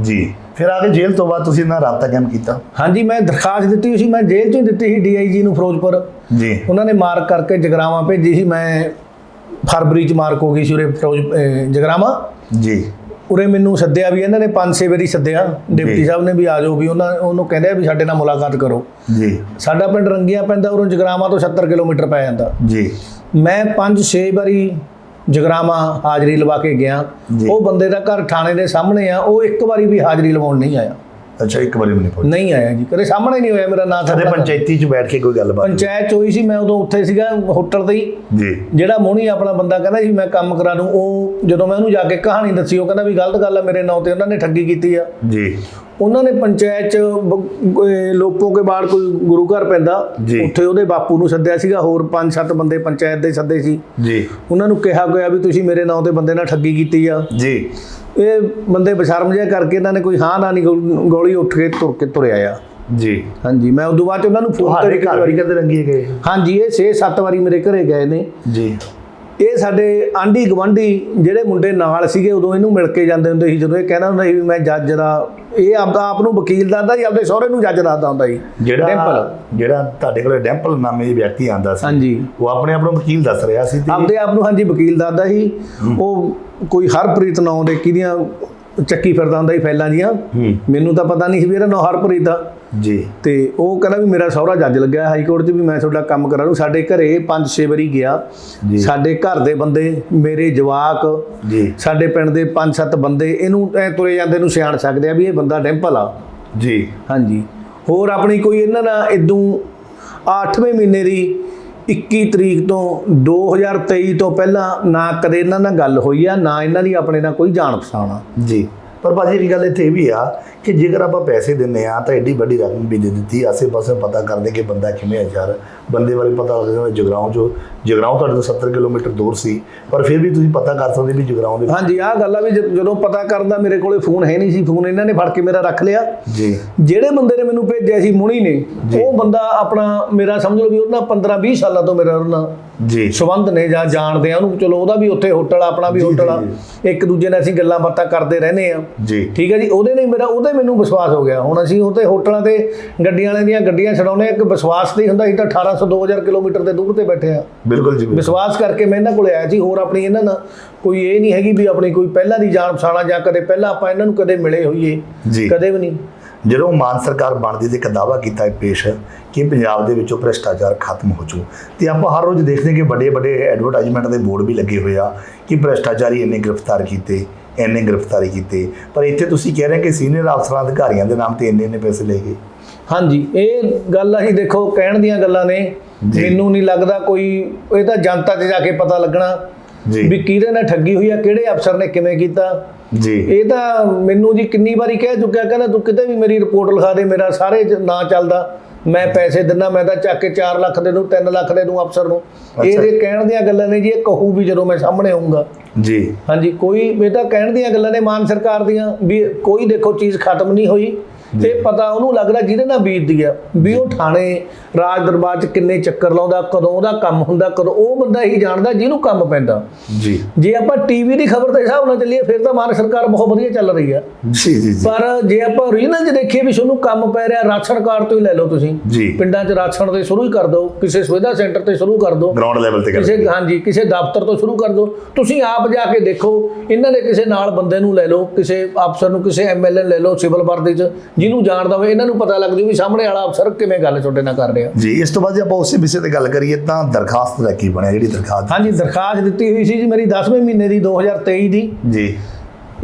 ਜੀ। ਫਿਰ ਆ ਕੇ ਜੇਲ੍ਹ ਤੋਂ ਬਾਅਦ ਤੁਸੀਂ ਇਹਨਾਂ ਨਾਲ ਰਾਬਤਾ ਕਿਵੇਂ ਕੀਤਾ? ਹਾਂਜੀ ਮੈਂ ਦਰਖਾਸਤ ਦਿੱਤੀ ਹੋਈ ਸੀ। ਮੈਂ ਜੇਲ੍ਹ 'ਚੋਂ ਦਿੱਤੀ ਸੀ ਡੀਆਈਜੀ ਨੂੰ ਫਿਰੋਜ਼ਪੁਰ। ਜੀ। ਉਹਨਾਂ ਨੇ ਮਾਰਕ ਕਰਕੇ ਜਗਰਾਵਾਂ ਭੇਜੀ ਸੀ। ਮੈਂ ਫਰਵਰੀ ਚ ਮਾਰਕ ਹੋ ਗਈ ਸੀ ਉਰੇ ਫਿਰੋਜ਼ ਜਗਰਾਵਾਂ। ਜੀ। ਉਰੇ ਮੈਨੂੰ ਸੱਦਿਆ ਵੀ ਇਹਨਾਂ ਨੇ ਪੰਜ ਛੇ ਵਾਰੀ ਸੱਦਿਆ। ਡਿਪਟੀ। ਸਾਹਿਬ ਨੇ ਵੀ ਆ ਜਾਓ ਵੀ ਉਹਨਾਂ ਉਹਨੂੰ ਕਹਿੰਦੇ ਆ ਵੀ ਸਾਡੇ ਨਾਲ ਮੁਲਾਕਾਤ ਕਰੋ। ਜੀ। ਸਾਡਾ ਪਿੰਡ ਰੰਗੀਆਂ ਪੈਂਦਾ ਉਰੋਂ ਜਗਰਾਵਾਂ ਤੋਂ 70 ਕਿਲੋਮੀਟਰ ਪੈ ਜਾਂਦਾ। ਜੀ। ਮੈਂ ਪੰਜ ਛੇ ਵਾਰੀ ਜਗਰਾਵਾਂ ਹਾਜ਼ਰੀ ਲਵਾ ਕੇ ਗਿਆ। ਉਹ ਬੰਦੇ ਦਾ ਘਰ ਥਾਣੇ ਦੇ ਸਾਹਮਣੇ ਆ ਉਹ ਇੱਕ ਵਾਰੀ ਵੀ ਹਾਜ਼ਰੀ ਲਵਾਉਣ ਨਹੀਂ ਆਇਆ। ਅੱਛਾ ਇੱਕ ਵਾਰੀ ਵੀ ਨਹੀਂ ਪਹੁੰਚੇ ਨਹੀਂ ਆਇਆ ਜੀ ਕਦੇ ਸਾਹਮਣੇ ਨਹੀਂ ਹੋਇਆ ਮੇਰਾ ਨਾਂ ਕਦੇ ਸਾਹਮਣੇ। ਪੰਚਾਇਤੀ 'ਚ ਬੈਠ ਕੇ ਕੋਈ ਗੱਲਬਾਤ ਪੰਚਾਇਤ ਚ ਹੋਈ ਸੀ ਮੈਂ ਉਦੋਂ ਉੱਥੇ ਸੀਗਾ ਹੋਟਲ ਤੇ ਹੀ। ਜੀ। ਜਿਹੜਾ ਮੋਹਣੀ ਆਪਣਾ ਬੰਦਾ ਕਹਿੰਦਾ ਸੀ ਮੈਂ ਕੰਮ ਕਰਾ ਦੂੰ ਉਹ ਜਦੋਂ ਮੈਂ ਉਹਨੂੰ ਜਾ ਕੇ ਕਹਾਣੀ ਦੱਸੀ ਉਹ ਕਹਿੰਦਾ ਵੀ ਗਲਤ ਗੱਲ ਆ ਮੇਰੇ ਨਾਂ ਤੇ ਉਹਨਾਂ ਨੇ ਠੱਗੀ ਕੀਤੀ ਆ। ਜੀ। ਉਹਨਾਂ ਨੇ ਪੰਚਾਇਤ ਚ ਲੋਪੋ ਕੇ ਬਾੜ ਕੋਈ ਗੁਰੂ ਘਰ ਪੈਂਦਾ ਜੀ। ਉੱਥੇ ਉਹਦੇ ਬਾਪੂ ਨੂੰ ਸੱਦਿਆ ਸੀਗਾ ਹੋਰ ਪੰਜ ਸੱਤ ਬੰਦੇ ਪੰਚਾਇਤ ਦੇ ਸੱਦੇ ਸੀ। ਜੀ। ਉਹਨਾਂ ਨੂੰ ਕਿਹਾ ਗਿਆ ਵੀ ਤੁਸੀਂ ਮੇਰੇ ਨਾਂ ਤੇ ਬੰਦੇ ਨਾਲ ਠੱਗੀ ਕੀਤੀ ਆ। ਜੀ। ਇਹ ਬੰਦੇ ਬਸ਼ਰਮ ਜਿਹਾ ਕਰਕੇ ਇਹਨਾਂ ਨੇ ਕੋਈ ਹਾਂ ਨਾ ਨਹੀਂ ਗੋਲੀ ਉੱਠ ਕੇ ਤੁਰ ਕੇ ਤੁਰਿਆ ਆ। ਜੀ। ਹਾਂਜੀ ਮੈਂ ਉਦੋਂ ਬਾਅਦ ਉਹਨਾਂ ਨੂੰ ਫੋਨ ਕਰਕੇ ਘਰ ਵੀ ਕਦੇ ਰੰਗੀ ਗਏ। ਹਾਂਜੀ ਇਹ 6-7 ਵਾਰੀ ਮੇਰੇ ਘਰੇ ਗਏ ਨੇ। ਜੀ। ਇਹ ਸਾਡੇ ਆਂਢੀ ਗਵੰਡੀ ਜਿਹੜੇ ਮੁੰਡੇ ਨਾਲ ਸੀਗੇ ਉਦੋਂ ਇਹਨੂੰ ਮਿਲ ਕੇ ਜਾਂਦੇ ਹੁੰਦੇ ਸੀ ਜਦੋਂ ਇਹ ਕਹਿੰਦਾ ਹੁੰਦਾ ਸੀ ਵੀ ਮੈਂ ਜੱਜ ਦਾ ਇਹ ਆਪਦਾ ਆਪ ਨੂੰ ਵਕੀਲ ਦੱਸਦਾ ਸੀ ਆਪਦੇ ਸਹੁਰੇ ਨੂੰ ਜੱਜ ਦੱਸਦਾ ਹੁੰਦਾ ਸੀ। ਜਿਹੜਾ ਡੈਂਪਲ ਜਿਹੜਾ ਤੁਹਾਡੇ ਕੋਲੇ ਡੈਂਪਲ ਨਾਮੇ ਵਿਅਕਤੀ ਆਂਦਾ ਸੀ ਹਾਂਜੀ। ਉਹ ਆਪਣੇ ਆਪ ਨੂੰ ਵਕੀਲ ਦੱਸ ਰਿਹਾ ਸੀ ਤੇ ਆਪਦੇ ਆਪ ਨੂੰ ਹਾਂਜੀ ਵਕੀਲ ਦੱਸਦਾ ਸੀ। ਉਹ ਕੋਈ ਹਰਪ੍ਰੀਤ ਨਾਂ ਦੇ ਕਿਹਦੀਆਂ ਚੱਕੀ ਫਿਰਦਾ ਹੁੰਦਾ ਸੀ ਫੈਲਾਂ ਹੂੰ। ਮੈਨੂੰ ਤਾਂ ਪਤਾ ਨਹੀਂ ਸੀ ਵੀ ਇਹਦਾ ਨਾਂ ਹਰਪ੍ਰੀਤ ਆ ਜੀ। ਤੇ ਉਹ ਕਹਿੰਦਾ ਵੀ ਮੇਰਾ ਸਹੁਰਾ ਜੱਜ ਲੱਗਿਆ ਹਾਈ ਕੋਰਟ 'ਚ ਵੀ ਮੈਂ ਤੁਹਾਡਾ ਕੰਮ ਕਰਾ ਲੂੰ ਸਾਡੇ ਘਰੇ 5-6 ਵਾਰੀ ਗਿਆ। ਜੀ। ਸਾਡੇ ਘਰ ਦੇ ਬੰਦੇ ਮੇਰੇ ਜਵਾਕ ਜੀ। ਸਾਡੇ ਪਿੰਡ ਦੇ 5-7 ਬੰਦੇ ਇਹਨੂੰ ਐ ਤੁਰੇ ਜਾਂਦੇ ਨੂੰ ਸਿਆਣ ਸਕਦੇ ਆ ਵੀ ਇਹ ਬੰਦਾ ਡੈਂਪਲ ਆ। ਜੀ। ਹਾਂਜੀ। ਹੋਰ ਆਪਣੀ ਕੋਈ ਇਹਨਾਂ ਨਾਲ ਇਦੋਂ 8ਵੇਂ ਮਹੀਨੇ ਦੀ 21 ਤਰੀਕ ਤੋਂ 2023 ਤੋਂ ਪਹਿਲਾਂ ਨਾ ਕਦੇ ਇਹਨਾਂ ਨਾਲ ਗੱਲ ਹੋਈ ਆ, ਨਾ ਇਹਨਾਂ ਦੀ ਆਪਣੇ ਨਾਲ ਕੋਈ ਜਾਣ ਪਛਾਣ ਆ। ਜੀ। ਪਰ ਭਾਜੀ ਇੱਕ ਗੱਲ ਇੱਥੇ ਇਹ ਵੀ ਆ ਕਿ ਜੇਕਰ ਆਪਾਂ ਪੈਸੇ ਦਿੰਨੇ ਆ ਤਾਂ ਐਡੀ ਵੱਡੀ ਰਕਮ ਵੀ ਦੇ ਦਿੱਤੀ ਆਸੇ-ਪਾਸੇ ਪਤਾ ਕਰਦੇ ਕਿ ਬੰਦਾ ਕਿਵੇਂ ਹੈ ਯਾਰ। ਬੰਦੇ ਬਾਰੇ ਪਤਾ ਲੱਗ ਜਾਂਦਾ ਜਗਰਾਉਂ ਚੋਂ ਜਗਰਾਉਂ ਤੁਹਾਡੇ ਤੋਂ 70 ਕਿਲੋਮੀਟਰ ਦੂਰ ਸੀ ਪਰ ਫਿਰ ਵੀ ਤੁਸੀਂ ਪਤਾ ਕਰ ਸਕਦੇ ਵੀ ਜਗਰਾਉਂ ਦੇ ਹਾਂਜੀ ਆਹ ਗੱਲ ਆ ਵੀ ਜਦ- ਪਤਾ ਕਰਦਾ ਮੇਰੇ ਕੋਲੇ ਫੋਨ ਹੈ ਨਹੀਂ ਸੀ ਫੋਨ ਇਹਨਾਂ ਨੇ ਫੜ ਕੇ ਮੇਰਾ ਰੱਖ ਲਿਆ। ਜੀ। ਜਿਹੜੇ ਬੰਦੇ ਨੇ ਮੈਨੂੰ ਭੇਜਿਆ ਸੀ ਮੁਣੀ ਨੇ ਉਹ ਬੰਦਾ ਆਪਣਾ ਮੇਰਾ ਸਮਝ ਲਓ ਵੀ ਉਹਨਾਂ 15 20 ਸਾਲਾਂ ਤੋਂ ਮੇਰਾ ਉਹਨਾਂ ਜੀ। ਸੰਬੰਧ ਨੇ ਜਾਂ ਜਾਣਦੇ ਆ ਉਹਨੂੰ। ਚਲੋ ਉਹਦਾ ਵੀ ਉੱਥੇ ਹੋਟਲ ਆ, ਆਪਣਾ ਵੀ ਜੀ, ਹੋਟਲ ਆ। ਜੀ, ਇੱਕ ਦੂਜੇ ਨਾਲ ਅਸੀਂ ਗੱਲਾਂ ਬਾਤਾਂ ਕਰਦੇ ਰਹਿੰਦੇ ਆ। ਜੀ। ਠੀਕ ਹੈ ਜੀ ਉਹਦੇ ਨੇ ਮੇਰਾ ਉਹਦੇ ਮੈਨੂੰ ਵਿਸ਼ਵਾਸ ਹੋ ਗਿਆ। ਹੁਣ ਅਸੀਂ ਉਹਤੇ ਹੋਟਲਾਂ ਤੇ ਗੱਡੀਆਂ ਵਾਲਿਆਂ ਦੀਆਂ ਗੱਡੀਆਂ ਛਡਾਉਨੇ ਇੱਕ ਵਿਸ਼ਵਾਸ ਤੇ ਹੀ ਹੁੰਦਾ ਸੀ ਤਾਂ 1800 2000 ਕਿਲੋਮੀਟਰ ਦੇ ਦੂਰ ਤੇ ਬੈਠੇ ਆ ਬਿਲਕੁਲ ਜੀ। ਵਿਸ਼ਵਾਸ ਕਰਕੇ ਮੈਂ ਇਹਨਾਂ ਕੋਲੇ ਆਇਆ ਸੀ ਹੋਰ ਆਪਣੀ ਇਹਨਾਂ ਨਾਲ ਕੋਈ ਇਹ ਨਹੀਂ ਹੈਗੀ ਵੀ ਆਪਣੀ ਕੋਈ ਪਹਿਲਾਂ ਦੀ ਜਾਣ ਪਛਾਣਾ ਜਾਂ ਕਦੇ ਪਹਿਲਾਂ ਆਪਾਂ ਇਹਨਾਂ ਨੂੰ ਕਦੇ ਮਿਲੇ ਹੋਈਏ ਜੀ। ਕਦੇ ਵੀ ਨਹੀਂ। ਜਦੋਂ ਮਾਨ ਸਰਕਾਰ ਬਣਦੀ ਤੇ ਇੱਕ ਦਾਅਵਾ ਕੀਤਾ ਹੈ ਪੇਸ਼ ਕਿ ਪੰਜਾਬ ਦੇ ਵਿੱਚੋਂ ਭ੍ਰਿਸ਼ਟਾਚਾਰ ਖਤਮ ਹੋ ਜੂ ਤੇ ਆਪਾਂ ਹਰ ਰੋਜ਼ ਦੇਖਦੇ ਕਿ ਵੱਡੇ ਵੱਡੇ ਐਡਵਰਟਾਈਜ਼ਮੈਂਟ ਦੇ ਬੋਰਡ ਵੀ ਲੱਗੇ ਹੋਏ ਆ ਕਿ ਭ੍ਰਿਸ਼ਟਾਚਾਰੀ ਇੰਨੇ ਗ੍ਰਿਫਤਾਰ ਕੀਤੇ। ਇੰਨੇ ਗ੍ਰਿਫਤਾਰੀ ਕੀਤੇ। ਪਰ ਇੱਥੇ ਤੁਸੀਂ ਕਹਿ ਰਹੇ ਕਿ ਸੀਨੀਅਰ ਅਫਸਰਾਂ ਅਧਿਕਾਰੀਆਂ ਦੇ ਨਾਮ ਤੇ ਇੰਨੇ ਇੰਨੇ ਪੈਸੇ ਲੈ ਗਏ। ਹਾਂਜੀ ਇਹ ਗੱਲ ਅਸੀਂ ਦੇਖੋ ਕਹਿਣ ਦੀਆਂ ਗੱਲਾਂ ਨੇ। ਮੈਨੂੰ ਨਹੀਂ ਲੱਗਦਾ ਕੋਈ ਇਹ ਤਾਂ ਜਨਤਾ 'ਚ ਜਾ ਕੇ ਪਤਾ ਲੱਗਣਾ ਜੀ। ਵੀ ਕਿਹਦੇ ਨਾਲ ਠੱਗੀ ਹੋਈ ਆ ਕਿਹੜੇ ਅਫਸਰ ਨੇ ਕਿਵੇਂ ਕੀਤਾ। ਜੀ। ਇਹ ਤਾਂ ਮੈਨੂੰ ਜੀ ਕਿੰਨੀ ਵਾਰੀ ਕਹਿ ਚੁੱਕਿਆ ਕਹਿੰਦਾ ਤੂੰ ਕਿਤੇ ਵੀ ਮੇਰੀ ਰਿਪੋਰਟ ਲਿਖਾ ਦੇ ਮੇਰਾ ਸਾਰੇ ਨਾਂ ਚੱਲਦਾ। ਮੈਂ ਪੈਸੇ ਦਿੰਦਾ ਮੈਂ ਤਾਂ ਚੱਕ ਕੇ 4 ਲੱਖ ਦੇ ਦੂੰ 3 ਲੱਖ ਦੇ ਦੂੰ ਅਫਸਰ ਨੂੰ। ਇਹ ਅੱਛਾ। ਜੇ ਕਹਿਣ ਦੀਆਂ ਗੱਲਾਂ ਨੇ ਜੀ ਇਹ ਕਹੂ ਵੀ ਜਦੋਂ ਮੈਂ ਸਾਹਮਣੇ ਆਉਂਗਾ ਜੀ। ਹਾਂਜੀ ਕੋਈ ਇਹ ਤਾਂ ਕਹਿਣ ਦੀਆਂ ਗੱਲਾਂ ਨੇ ਮਾਨ ਸਰਕਾਰ ਦੀਆਂ ਵੀ ਕੋਈ ਦੇਖੋ ਚੀਜ਼ ਖਤਮ ਨਹੀਂ ਹੋਈ। ਤੇ ਪਤਾ ਉਹਨੂੰ ਲੱਗਦਾ ਜਿਹਦੇ ਨਾਲ ਬੀਤਦੀ ਆ ਵੀ ਉਹ ਥਾਣੇ ਰਾਜ ਦਰਬਾਰ ਚ ਕਿੰਨੇ ਚੱਕਰ ਲਾਉਂਦਾ ਕਦੋਂ ਉਹਦਾ ਕੰਮ ਹੁੰਦਾ ਕਦੋਂ ਉਹ ਬੰਦਾ ਹੀ ਜਾਣਦਾ ਜਿਹਨੂੰ ਕੰਮ ਪੈਂਦਾ। ਜੀ। ਜੇ ਆਪਾਂ ਟੀਵੀ ਦੀ ਖਬਰ ਦੇ ਹਿਸਾਬ ਨਾਲ ਚੱਲੀਏ ਫਿਰ ਤਾਂ ਮਾਨ ਸਰਕਾਰ ਬਹੁਤ ਵਧੀਆ ਚੱਲ ਰਹੀ ਆ। ਜੀ ਜੀ ਜੀ। ਪਰ ਜੇ ਆਪਾਂ ਰੀਜਨਲ 'ਚ ਦੇਖੀਏ ਵੀ ਤੁਹਾਨੂੰ ਕੰਮ ਪੈ ਰਿਹਾ ਰਾਸ਼ਨ ਕਾਰਡ ਤੋਂ ਹੀ ਲੈ ਲਓ ਤੁਸੀਂ। ਪਿੰਡਾਂ 'ਚ ਰਾਸ਼ਨ ਦੇ ਸ਼ੁਰੂ ਹੀ ਕਰ ਦਿਓ ਕਿਸੇ ਸੁਵਿਧਾ ਸੈਂਟਰ ਤੇ ਸ਼ੁਰੂ ਕਰ ਦਿਓ। ਗਰਾਊਂਡ ਲੈਵਲ ਤੇ ਕਿਸੇ ਹਾਂਜੀ ਕਿਸੇ ਦਫ਼ਤਰ ਤੋਂ ਸ਼ੁਰੂ ਕਰ ਦਿਓ। ਤੁਸੀਂ ਆਪ ਜਾ ਕੇ ਦੇਖੋ ਇਹਨਾਂ ਦੇ ਕਿਸੇ ਨਾਲ ਬੰਦੇ ਨੂੰ ਲੈ ਲਓ ਕਿਸੇ ਅਫਸਰ ਨੂੰ ਕਿਸੇ ਐਮਐਲਏ ਲੈ ਲਓ ਸਿਵਲ ਵਰਦੀ 'ਚ ਜਿਹਨੂੰ ਜਾਣਦਾ ਹੋਵੇ ਇਹਨਾਂ ਨੂੰ ਪਤਾ ਲੱਗ ਜੂ ਵੀ ਸਾਹਮਣੇ ਵਾਲਾ ਅਫਸਰ ਕਿਵੇਂ ਗੱਲ ਤੁਹਾਡੇ ਨਾਲ ਕਰ ਰਿਹਾ। ਜੀ ਇਸ ਤੋਂ ਬਾਅਦ ਜੇ ਆਪਾਂ ਉਸੇ ਵਿਸ਼ੇ ਤੇ ਗੱਲ ਕਰੀਏ ਤਾਂ ਦਰਖਾਸਤ ਦਾ ਕੀ ਬਣਿਆ ਜਿਹੜੀ ਦਰਖਾਸਤ? ਹਾਂਜੀ ਦਰਖਾਸਤ ਦਿੱਤੀ ਹੋਈ ਸੀ ਜੀ ਮੇਰੀ 10ਵੇਂ ਮਹੀਨੇ ਦੀ 2023 ਦੀ। ਜੀ।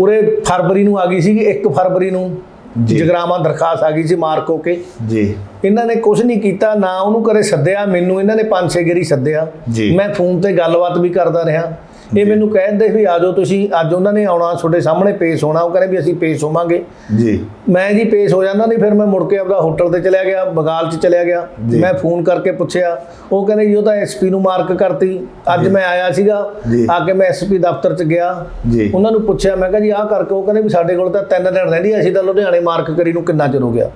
ਉਰੇ ਫਰਵਰੀ ਨੂੰ ਆ ਗਈ ਸੀ 1 ਫਰਵਰੀ ਨੂੰ ਜੀ। ਜਗਰਾਵਾਂ ਦਰਖਾਸਤ ਆ ਗਈ ਸੀ ਮਾਰਕੋ ਕੇ। ਜੀ। ਇਹਨਾਂ ਨੇ ਕੁਝ ਨਹੀਂ ਕੀਤਾ ਨਾ ਉਹਨੂੰ ਕਰੇ ਸੱਦਿਆ ਮੈਨੂੰ ਇਹਨਾਂ ਨੇ ਪੰਜ ਛੇ ਗੇਰੀ ਸੱਦਿਆ। ਮੈਂ ਫੋਨ ਤੇ ਗੱਲਬਾਤ ਵੀ ਕਰਦਾ ਰਿਹਾ। ਇਹ ਮੈਨੂੰ ਕਹਿੰਦੇ ਵੀ ਆਜੋ ਤੁਸੀਂ ਅੱਜ ਉਹਨਾਂ ਨੇ ਆਉਣਾ ਤੁਹਾਡੇ ਸਾਹਮਣੇ ਪੇਸ਼ ਹੋਣਾ ਉਹ ਕਹਿੰਦੇ ਵੀ ਅਸੀਂ ਪੇਸ਼ ਹੋਵਾਂਗੇ। ਜੀ। ਮੈਂ ਜੀ ਪੇਸ਼ ਹੋ ਜਾਂਦਾ ਨਹੀਂ ਫਿਰ ਮੈਂ ਮੁੜ ਕੇ ਆਪਦਾ ਹੋਟਲ ਤੇ ਚਲਿਆ ਗਿਆ ਬਗਾਲ 'ਚ ਚਲਿਆ ਗਿਆ। ਮੈਂ ਫੋਨ ਕਰਕੇ ਪੁੱਛਿਆ ਉਹ ਕਹਿੰਦੇ ਜੀ ਉਹ ਤਾਂ ਐਸਪੀ ਨੂੰ ਮਾਰਕ ਕਰਤੀ। ਅੱਜ ਮੈਂ ਆਇਆ ਸੀਗਾ। ਆ ਕੇ ਮੈਂ ਐਸਪੀ ਦਫ਼ਤਰ 'ਚ ਗਿਆ। ਜੀ। ਉਹਨਾਂ ਨੂੰ ਪੁੱਛਿਆ ਮੈਂ ਕਿਹਾ ਜੀ ਆਹ ਕਰਕੇ ਉਹ ਕਹਿੰਦੇ ਵੀ ਸਾਡੇ ਕੋਲ ਤਾਂ ਤਿੰਨ ਦਿਨ ਰਹਿੰਦੀ ਅਸੀਂ ਤਾਂ ਲੁਧਿਆਣੇ ਮਾਰਕ ਕਰੀ ਨੂੰ ਕਿੰਨਾ ਚਿਰ ਹੋ ਗਿਆ।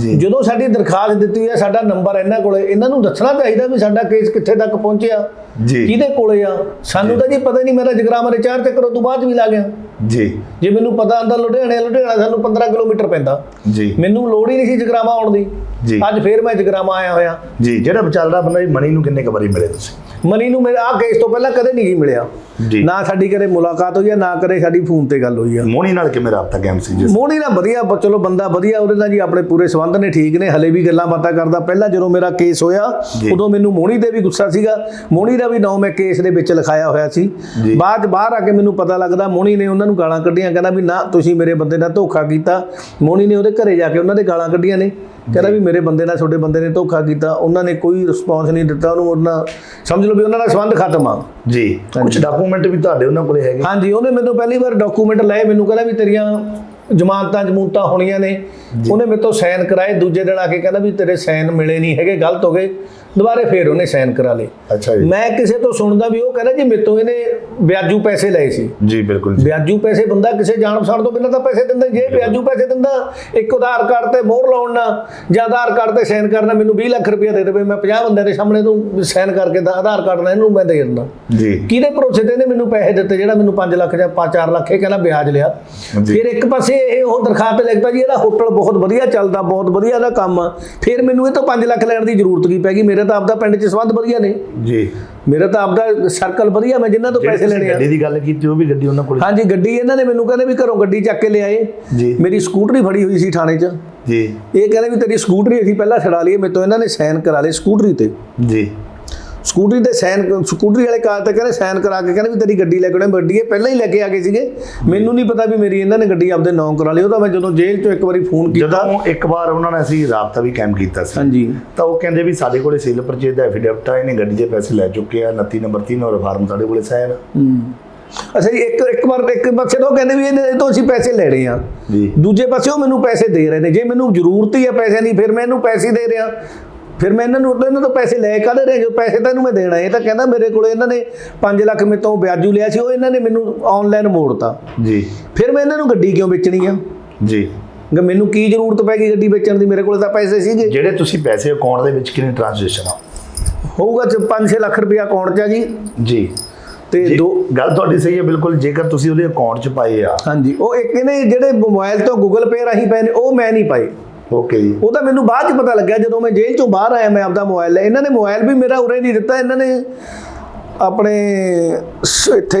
ਜੀ। ਜਦੋਂ ਸਾਡੀ ਦਰਖਾਸਤ ਦਿੱਤੀ ਹੈ ਸਾਡਾ ਨੰਬਰ ਇਹਨਾਂ ਕੋਲੇ ਇਹਨਾਂ ਨੂੰ ਦੱਸਣਾ ਚਾਹੀਦਾ ਵੀ ਸਾਡਾ ਕੇਸ ਕਿੱਥੇ ਤੱਕ ਪਹੁੰਚਿਆ। ਜੀ। ਕਿਹਦੇ ਕੋਲੇ ਆ? ਸਾਨੂੰ ਤਾਂ ਜੀ ਪਤਾ ਨਹੀਂ ਮੇਰਾ ਜਗਰਾਮਾ ਦੇ ਚਾਰ ਚੱਕਰ ਤੋਂ ਬਾਅਦ ਵੀ ਲਾ ਗਿਆ। ਜੀ। ਜੇ ਮੈਨੂੰ ਪਤਾ ਹੁੰਦਾ ਲੁਧਿਆਣੇ ਲੁਧਿਆਣਾ ਸਾਨੂੰ 15 ਕਿਲੋਮੀਟਰ ਪੈਂਦਾ। ਜੀ। ਮੈਨੂੰ ਲੋੜ ਹੀ ਨਹੀਂ ਸੀ ਜਗਰਾਮਾ ਆਉਣ ਦੀ। ਜੀ। ਅੱਜ ਫੇਰ ਮੈਂ ਜਗਰਾਮਾ ਆਇਆ ਹੋਇਆ। ਜੀ ਜਿਹੜਾ ਵਿਚਾਰਦਾ ਬੰਦਾ ਜੀ ਮਣੀ ਨੂੰ ਕਿੰਨੇ ਕੁ ਵਾਰੀ ਮਿਲੇ ਤੁਸੀਂ? ਮਨੀ ਨੂੰ ਮੇਰਾ ਆ ਕੇਸ ਤੋਂ ਪਹਿਲਾਂ ਕਦੇ ਨਹੀਂ ਮਿਲਿਆ। ਜੀ। ਨਾ ਸਾਡੀ ਕਦੇ ਮੁਲਾਕਾਤ ਹੋਈ ਆ ਨਾ ਕਦੇ ਸਾਡੀ ਫੋਨ ਤੇ ਗੱਲ ਹੋਈ ਆ। ਮੋਣੀ ਨਾਲ ਕਿਵੇਂ ਰਾਬਤਾ ਕਾਇਮ ਸੀ ਜੀ? ਮੋਹਣੀ ਨਾਲ ਵਧੀਆ ਬ- ਚਲੋ ਬੰਦਾ ਵਧੀਆ ਉਹਦੇ ਨਾਲ ਜੀ ਆਪਣੇ ਪੂਰੇ ਸੰਬੰਧ ਨੇ ਠੀਕ ਨੇ ਹਲੇ ਵੀ ਗੱਲਾਂ ਬਾਤਾਂ ਕਰਦਾ। ਪਹਿਲਾਂ ਜਦੋਂ ਮੇਰਾ ਕੇਸ ਹੋਇਆ ਜੀ। ਉਦੋਂ ਮੈਨੂੰ ਮੋਹਣੀ ਤੇ ਵੀ ਗੁੱਸਾ ਸੀਗਾ। ਮੋਹਣੀ ਦਾ ਵੀ ਨਾਮ ਮੈਂ ਕੇਸ ਦੇ ਵਿੱਚ ਲਿਖਾਇਆ ਹੋਇਆ ਸੀ। ਜੀ। ਬਾਅਦ 'ਚ ਬਾਹਰ ਆ ਕੇ ਮੈਨੂੰ ਪਤਾ ਲੱਗਦਾ ਮੋਹਣੀ ਨੇ ਉਹਨਾਂ ਨੂੰ ਗਾਲਾਂ ਕੱਢੀਆਂ। ਕਹਿੰਦਾ ਵੀ ਨਾ ਤੁਸੀਂ ਮੇਰੇ ਬੰਦੇ ਨਾਲ ਧੋਖਾ ਕੀਤਾ। ਮੋਹਣੀ ਨੇ ਉਹਦੇ ਘਰੇ ਜਾ ਕੇ ਉਹਨਾਂ ਦੇ ਗਾਲਾਂ ਕੱਢੀਆਂ ਨੇ। ਕਹਿੰਦਾ ਵੀ ਮੇਰੇ ਬੰਦੇ ਨਾਲ ਤੁਹਾਡੇ ਬੰਦੇ ਨੇ ਧੋਖਾ ਕੀਤਾ ਉਹਨਾਂ ਨੇ ਕੋਈ ਰਿਸਪੌਂਸ ਨਹੀਂ ਦਿੱਤਾ ਉਹਨੂੰ ਉਹਨਾਂ ਸਮਝ ਲਓ ਵੀ ਉਹਨਾਂ ਦਾ ਸੰਬੰਧ ਖਤਮ ਆ। ਜੀ। ਕੁਝ ਡਾਕੂਮੈਂਟ ਵੀ ਤੁਹਾਡੇ ਉਹਨਾਂ ਕੋਲੇ ਹੈਗੇ? ਹਾਂਜੀ ਉਹਨੇ ਮੈਨੂੰ ਪਹਿਲੀ ਵਾਰ ਡਾਕੂਮੈਂਟ ਲਏ ਮੈਨੂੰ ਕਹਿੰਦਾ ਵੀ ਤੇਰੀਆਂ ਜ਼ਮਾਨਤਾਂ ਜਮੂਨਤਾਂ ਹੋਣੀਆਂ ਨੇ। ਉਹਨੇ ਮੇਰੇ ਤੋਂ ਸਾਈਨ ਕਰਾਏ ਦੂਜੇ ਦਿਨ ਆ ਕੇ ਕਹਿੰਦਾ ਵੀ ਤੇਰੇ ਸਾਈਨ ਮਿਲੇ ਨਹੀਂ ਹੈਗੇ ਗਲਤ ਹੋ ਗਏ। ਦੁਬਾਰੇ ਫੇਰ ਉਹਨੇ ਸਾਈਨ ਕਰਾ ਲਏ। ਅੱਛਾ ਜੀ। ਮੈਂ ਕਿਸੇ ਤੋਂ ਸੁਣਦਾ ਵੀ ਉਹ ਕਹਿੰਦਾ ਜੀ ਮੇਰੇ ਤੋਂ ਇਹਨੇ ਵਿਆਜੂ ਪੈਸੇ ਲਏ ਸੀ। ਜੀ ਬਿਲਕੁਲ ਜੀ। ਵਿਆਜੂ ਪੈਸੇ ਬੰਦਾ ਕਿਸੇ ਜਾਣ ਪਛਾਣ ਤੋਂ ਬਿਨਾਂ ਤਾਂ ਪੈਸੇ ਦਿੰਦਾ ਜੇ ਵਿਆਜੂ ਪੈਸੇ ਦਿੰਦਾ ਇੱਕ ਆਧਾਰ ਕਾਰਡ ਤੇ ਮੋਹਰ ਲਾਉਣ ਨਾਲ ਜਾਂ ਆਧਾਰ ਕਾਰਡ ਤੇ ਸਾਈਨ ਕਰਨਾ ਮੈਨੂੰ 20 ਲੱਖ ਰੁਪਏ ਦੇ ਦੇਵੇ ਮੈਂ 50 ਬੰਦਿਆਂ ਦੇ ਸਾਹਮਣੇ ਤੋਂ ਸਾਈਨ ਕਰਕੇ ਤਾਂ ਆਧਾਰ ਕਾਰਡ ਨਾਲ ਇਹਨੂੰ ਮੈਂ ਦੇ ਦਿੰਦਾ। ਜੀ। ਕਿਹਦੇ ਭਰੋਸੇ ਤੇ ਇਹਨੇ ਮੈਨੂੰ ਪੈਸੇ ਦਿੱਤੇ? ਜਿਹੜਾ ਮੈਨੂੰ 5 ਲੱਖ ਜਾਂ 5-4 ਲੱਖ ਇਹ ਕਹਿੰਦਾ ਵਿਆਜ ਲਿਆ। ਫਿਰ ਇੱਕ ਪਾਸੇ ਇਹ ਉਹ ਦਰਖਾਸਤ ਲਿਖਦਾ ਜੀ ਇਹਦਾ ਹੋਟਲ ਬਹੁਤ ਵਧੀਆ ਚੱਲਦਾ ਬਹੁਤ ਵਧੀਆ ਦਾ ਕੰਮ ਫਿਰ ਮੈਨੂੰ ਇਹ ਤੋਂ 5 ਲੱਖ ਲੈਣ ਦੀ ਜ਼ਰੂਰਤ ਕੀ ਪੈ ਗਈ? ਮੇਰੇ ਤਾਂ ਆਪਦਾ ਪਿੰਡ 'ਚ ਸੰਬੰਧ ਵਧੀਆ ਨੇ। ਜੀ। ਮੇਰਾ ਤਾਂ ਆਪਦਾ ਸਰਕਲ ਵਧੀਆ ਮੈਂ ਜਿਨ੍ਹਾਂ ਤੋਂ ਪੈਸੇ ਲੈਣੇ ਆ। ਗੱਡੀ ਦੀ ਗੱਲ ਕੀਤੀ ਉਹ ਵੀ ਗੱਡੀ ਉਹਨਾਂ ਕੋਲੇ ਹਾਂਜੀ ਗੱਡੀ ਇਹਨਾਂ ਨੇ ਮੈਨੂੰ ਕਹਿੰਦੇ ਵੀ ਘਰੋਂ ਗੱਡੀ ਚੱਕ ਕੇ ਲਿਆਏ। ਜੀ। ਮੇਰੀ ਸਕੂਟਰੀ ਫੜੀ ਹੋਈ ਸੀ ਥਾਣੇ 'ਚ। ਜੀ। ਇਹ ਕਹਿੰਦੇ ਵੀ ਤੇਰੀ ਸਕੂਟਰੀ ਅਸੀਂ ਪਹਿਲਾਂ ਛਡਾ ਲਈਏ ਮੇਰੇ ਤੋਂ ਇਹਨਾਂ ਨੇ ਸਾਈਨ ਕਰਾ ਲਏ ਸਕੂਟਰੀ ਤੇ। ਜੀ। ਸਕੂਟਰੀ ਤੇ ਸਾਈਨ ਸਕੂਟਰੀ ਵਾਲੇ ਕਾਗਜ਼ ਤੇ ਕਹਿੰਦੇ ਸਾਈਨ ਕਰਾ ਕੇ ਕਹਿੰਦੇ ਵੀ ਤੇਰੀ ਗੱਡੀ ਲੈ ਕੇ ਆਉਣੀ ਗੱਡੀ ਇਹ ਪਹਿਲਾਂ ਹੀ ਲੈ ਕੇ ਆ ਗਏ ਸੀਗੇ। ਮੈਨੂੰ ਨਹੀਂ ਪਤਾ ਵੀ ਮੇਰੀ ਇਹਨਾਂ ਨੇ ਗੱਡੀ ਆਪਦੇ ਨਾਂ ਕਰਾ ਲਈ ਉਹ ਤਾਂ ਮੈਂ ਜਦੋਂ ਜੇਲ੍ਹ ਚੋਂ ਇੱਕ ਵਾਰੀ ਫੋਨ ਕੀਤਾ। ਜਦੋਂ ਇੱਕ ਵਾਰ ਉਹਨਾਂ ਨੇ ਅਸੀਂ ਰਾਬਤਾ ਵੀ ਕਾਇਮ ਕੀਤਾ ਸੀ। ਹਾਂਜੀ। ਤਾਂ ਉਹ ਕਹਿੰਦੇ ਵੀ ਸਾਡੇ ਕੋਲੇ ਸੇਲ ਪਰਚੇਜ ਦਾ ਐਫੀਡੈਵਿਟ ਆ ਇਹਨੇ ਗੱਡੀ ਦੇ ਪੈਸੇ ਲੈ ਚੁੱਕੇ ਆ 29 ਨੰਬਰ 3 ਨੰਬਰ ਫਾਰਮ ਸਾਡੇ ਕੋਲੇ ਸਾਇਨ ਹੂੰ। ਅੱਛਾ ਜੀ ਇੱਕ ਇੱਕ ਵਾਰ ਇੱਕ ਪਾਸੇ ਤੋਂ ਕਹਿੰਦੇ ਵੀ ਇਹ ਤੋਂ ਅਸੀਂ ਪੈਸੇ ਲੈਣੇ ਆ। ਜੀ। ਦੂਜੇ ਪਾਸੇ ਉਹ ਮੈਨੂੰ ਪੈਸੇ ਦੇ ਰਹੇ ਨੇ। ਜੇ ਮੈਨੂੰ ਜ਼ਰੂਰਤ ਹੀ ਹੈ ਪੈਸਿਆਂ ਦੀ ਫਿਰ ਮੈਂ ਇਹਨੂੰ ਪੈਸੇ ਦੇ ਰਿਹਾ। ਫਿਰ ਮੈਂ ਇਹਨਾਂ ਨੂੰ ਇਹਨਾਂ ਤੋਂ ਪੈਸੇ ਲੈ ਕਾਹਦੇ ਰਹੇ ਜੋ ਪੈਸੇ ਤਾਂ ਇਹਨੂੰ ਮੈਂ ਦੇਣਾ ਇਹ ਤਾਂ ਕਹਿੰਦਾ ਮੇਰੇ ਕੋਲੇ ਇਹਨਾਂ ਨੇ 5 ਲੱਖ ਮੇਰੇ ਤੋਂ ਵਿਆਜੂ ਲਿਆ ਸੀ ਉਹ ਇਹਨਾਂ ਨੇ ਮੈਨੂੰ ਆਨਲਾਈਨ ਮੋੜਤਾ। ਜੀ। ਫਿਰ ਮੈਂ ਇਹਨਾਂ ਨੂੰ ਗੱਡੀ ਕਿਉਂ ਵੇਚਣੀ ਆ? ਜੀ। ਕਿ ਮੈਨੂੰ ਕੀ ਜ਼ਰੂਰਤ ਪੈ ਗਈ ਗੱਡੀ ਵੇਚਣ ਦੀ? ਮੇਰੇ ਕੋਲ ਤਾਂ ਪੈਸੇ ਸੀਗੇ। ਜਿਹੜੇ ਤੁਸੀਂ ਪੈਸੇ ਅਕਾਊਂਟ ਦੇ ਵਿੱਚ ਕਿੰਨੇ ਟ੍ਰਾਂਜੈਕਸ਼ਨ ਆ? ਹੋਊਗਾ 5-6 ਲੱਖ ਰੁਪਇਆ ਅਕਾਊਂਟ 'ਚ ਆ ਜੀ। ਜੀ। ਤੇ ਦੋ ਗੱਲ ਤੁਹਾਡੀ ਸਹੀ ਹੈ ਬਿਲਕੁਲ। ਜੇਕਰ ਤੁਸੀਂ ਉਹਦੇ ਅਕਾਊਂਟ 'ਚ ਪਾਏ ਆ। ਹਾਂਜੀ। ਉਹ ਇੱਕ ਇਹਨੇ ਜਿਹੜੇ ਮੋਬਾਈਲ ਤੋਂ ਗੂਗਲ ਪੇ ਰਾਹੀਂ ਪਏ ਨੇ ਉਹ ਮੈਂ ਨਹੀਂ ਪਾਏ। ਓਕੇ ਜੀ। ਉਹ ਤਾਂ ਮੈਨੂੰ ਬਾਅਦ ਚ ਪਤਾ ਲੱਗਿਆ ਜਦੋਂ ਮੈਂ ਜੇਲ੍ਹ ਚੋਂ ਬਾਹਰ ਆਇਆ ਮੈਂ ਆਪਦਾ ਮੋਬਾਈਲ ਲੈ ਇਹਨਾਂ ਨੇ ਮੋਬਾਈਲ ਵੀ ਮੇਰਾ ਉਰੇ ਨਹੀਂ ਦਿੱਤਾ ਇਹਨਾਂ ਨੇ ਆਪਣੇ ਇੱਥੇ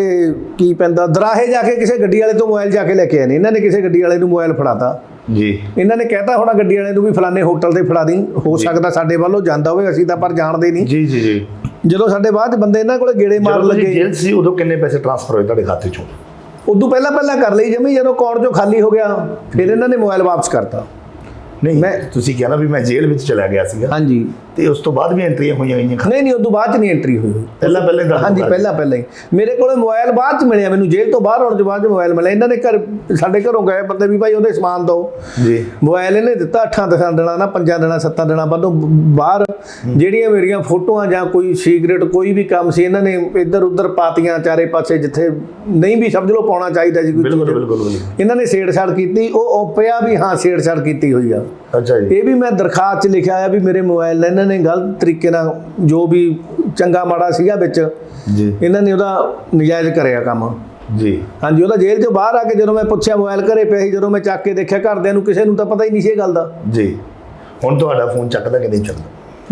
ਕੀ ਪੈਂਦਾ ਦਰਾਹੇ ਜਾ ਕੇ ਕਿਸੇ ਗੱਡੀ ਵਾਲੇ ਤੋਂ ਮੋਬਾਈਲ ਜਾ ਕੇ ਲੈ ਕੇ ਆਏ ਨੇ। ਇਹਨਾਂ ਨੇ ਕਿਸੇ ਗੱਡੀ ਵਾਲੇ ਨੂੰ ਮੋਬਾਈਲ ਫੜਾਤਾ। ਜੀ। ਇਹਨਾਂ ਨੇ ਕਹਿਤਾ ਹੋਣਾ ਗੱਡੀ ਵਾਲੇ ਨੂੰ ਵੀ ਫਲਾਣੇ ਹੋਟਲ ਤੇ ਫੜਾ ਦੀ। ਹੋ ਸਕਦਾ ਸਾਡੇ ਵੱਲੋਂ ਜਾਂਦਾ ਹੋਵੇ ਅਸੀਂ ਤਾਂ ਪਰ ਜਾਣਦੇ ਨਹੀਂ। ਜੀ ਜੀ ਜੀ। ਜਦੋਂ ਸਾਡੇ ਬਾਅਦ ਬੰਦੇ ਇਹਨਾਂ ਕੋਲੇ ਗੇੜੇ ਤੁਸੀਂ ਲੱਗੇ ਜੇਲ੍ਹ ਸੀ ਉਦੋਂ ਕਿੰਨੇ ਪੈਸੇ ਟ੍ਰਾਂਸਫਰ ਹੋਏ ਤੁਹਾਡੇ ਖਾਤੇ 'ਚੋਂ? ਉਦੋਂ ਪਹਿਲਾਂ ਪਹਿਲਾਂ ਕਰ ਲਈ ਜਮੀ ਜਦੋਂ ਅਕਾਊਂਟ ਚੋਂ ਖਾਲੀ ਹੋ ਗਿਆ ਫਿਰ ਇਹਨਾਂ ਨੇ ਮੋਬਾਈਲ ਵਾਪਸ ਕਰਤਾ। ਨਹੀਂ। ਮੈਂ- ਤੁਸੀਂ ਕਿਹਾ ਨਾ ਵੀ ਮੈਂ ਜੇਲ੍ਹ ਵਿੱਚ ਚਲਾ ਗਿਆ ਸੀਗਾ। ਹਾਂਜੀ। ਤੇ ਉਸ ਤੋਂ ਬਾਅਦ ਵੀ ਐਂਟਰੀਆਂ ਹੋਈਆਂ ਹੋਈਆਂ ਨਹੀਂ ਨਹੀਂ ਉਦੋਂ ਬਾਅਦ ਚ ਨਹੀਂ ਐਂਟਰੀ ਹੋਈ ਪਹਿਲਾਂ ਪਹਿਲਾਂ ਤੁਹਾਡੇ ਹਾਂਜੀ ਪਹਿਲਾਂ ਪਹਿਲਾਂ ਹੀ। ਮੇਰੇ ਕੋਲੇ ਮੋਬਾਈਲ ਬਾਅਦ ਚ ਮਿਲਿਆ ਮੈਨੂੰ ਜੇਲ੍ਹ ਤੋਂ ਬਾਹਰ ਆਉਣ ਤੋਂ ਬਾਅਦ ਮੋਬਾਈਲ ਮਿਲਿਆ। ਇਹਨਾਂ ਨੇ ਘਰ ਸਾਡੇ ਘਰੋਂ ਗਏ ਬੰਦੇ ਵੀ ਭਾਈ ਉਹਦੇ ਸਮਾਨ ਦਿਓ ਜੀ। ਮੋਬਾਈਲ ਇਹਨੇ ਦਿੱਤਾ ਅੱਠਾਂ ਦਸਾਂ ਦਿਨਾਂ ਨਾ ਪੰਜਾਂ ਦਿਨਾਂ ਸੱਤਾਂ ਦਿਨਾਂ ਬਾਅਦੋਂ ਬਾਹਰ। ਜਿਹੜੀਆਂ ਮੇਰੀਆਂ ਫੋਟੋਆਂ ਜਾਂ ਕੋਈ ਸੀਕ੍ਰੇਟ ਕੋਈ ਵੀ ਕੰਮ ਸੀ ਇਹਨਾਂ ਨੇ ਇੱਧਰ ਉੱਧਰ ਪਾਤੀਆਂ ਚਾਰੇ ਪਾਸੇ ਜਿੱਥੇ ਨਹੀਂ ਵੀ ਸਮਝ ਲਓ ਪਾਉਣਾ ਚਾਹੀਦਾ ਜੀ ਕੋਈ ਬਿਲਕੁਲ। ਬਿਲਕੁਲ। ਇਹਨਾਂ ਨੇ ਛੇੜਛਾੜ ਕੀਤੀ। ਉਹ ਉਹ ਪਿਆ ਵੀ ਹਾਂ ਛੇੜਛਾੜ ਕੀਤੀ ਹੋਈ ਆ। ਅੱਛਾ ਜੀ। ਇਹ ਵੀ ਮੈਂ ਦਰਖਾਸਤ 'ਚ ਲਿਖਿਆ ਆ ਵੀ ਮੇਰੇ ਮੋਬਾਈਲ ਇਹਨਾਂ ਨੇ ਗਲਤ ਤਰੀਕੇ ਨਾਲ ਜੋ ਵੀ ਚੰਗਾ ਮਾੜਾ ਸੀਗਾ ਵਿੱਚ ਜੀ। ਇਹਨਾਂ ਨੇ ਉਹਦਾ ਨਜਾਇਜ਼ ਕਰਿਆ ਕੰਮ। ਜੀ। ਹਾਂਜੀ ਉਹਦਾ ਜੇਲ੍ਹ 'ਚੋਂ ਬਾਹਰ ਆ ਕੇ ਜਦੋਂ ਮੈਂ ਪੁੱਛਿਆ ਮੋਬਾਈਲ ਘਰੇ ਪਿਆ ਸੀ ਜਦੋਂ ਮੈਂ ਚੱਕ ਕੇ ਦੇਖਿਆ ਘਰਦਿਆਂ ਨੂੰ ਕਿਸੇ ਨੂੰ ਤਾਂ ਪਤਾ ਹੀ ਨਹੀਂ ਸੀ ਇਹ ਗੱਲ ਦਾ। ਜੀ। ਹੁਣ ਤੁਹਾਡਾ ਫੋਨ ਚੱਕਦਾ ਕਿ ਨਹੀਂ ਚੱਕਦਾ?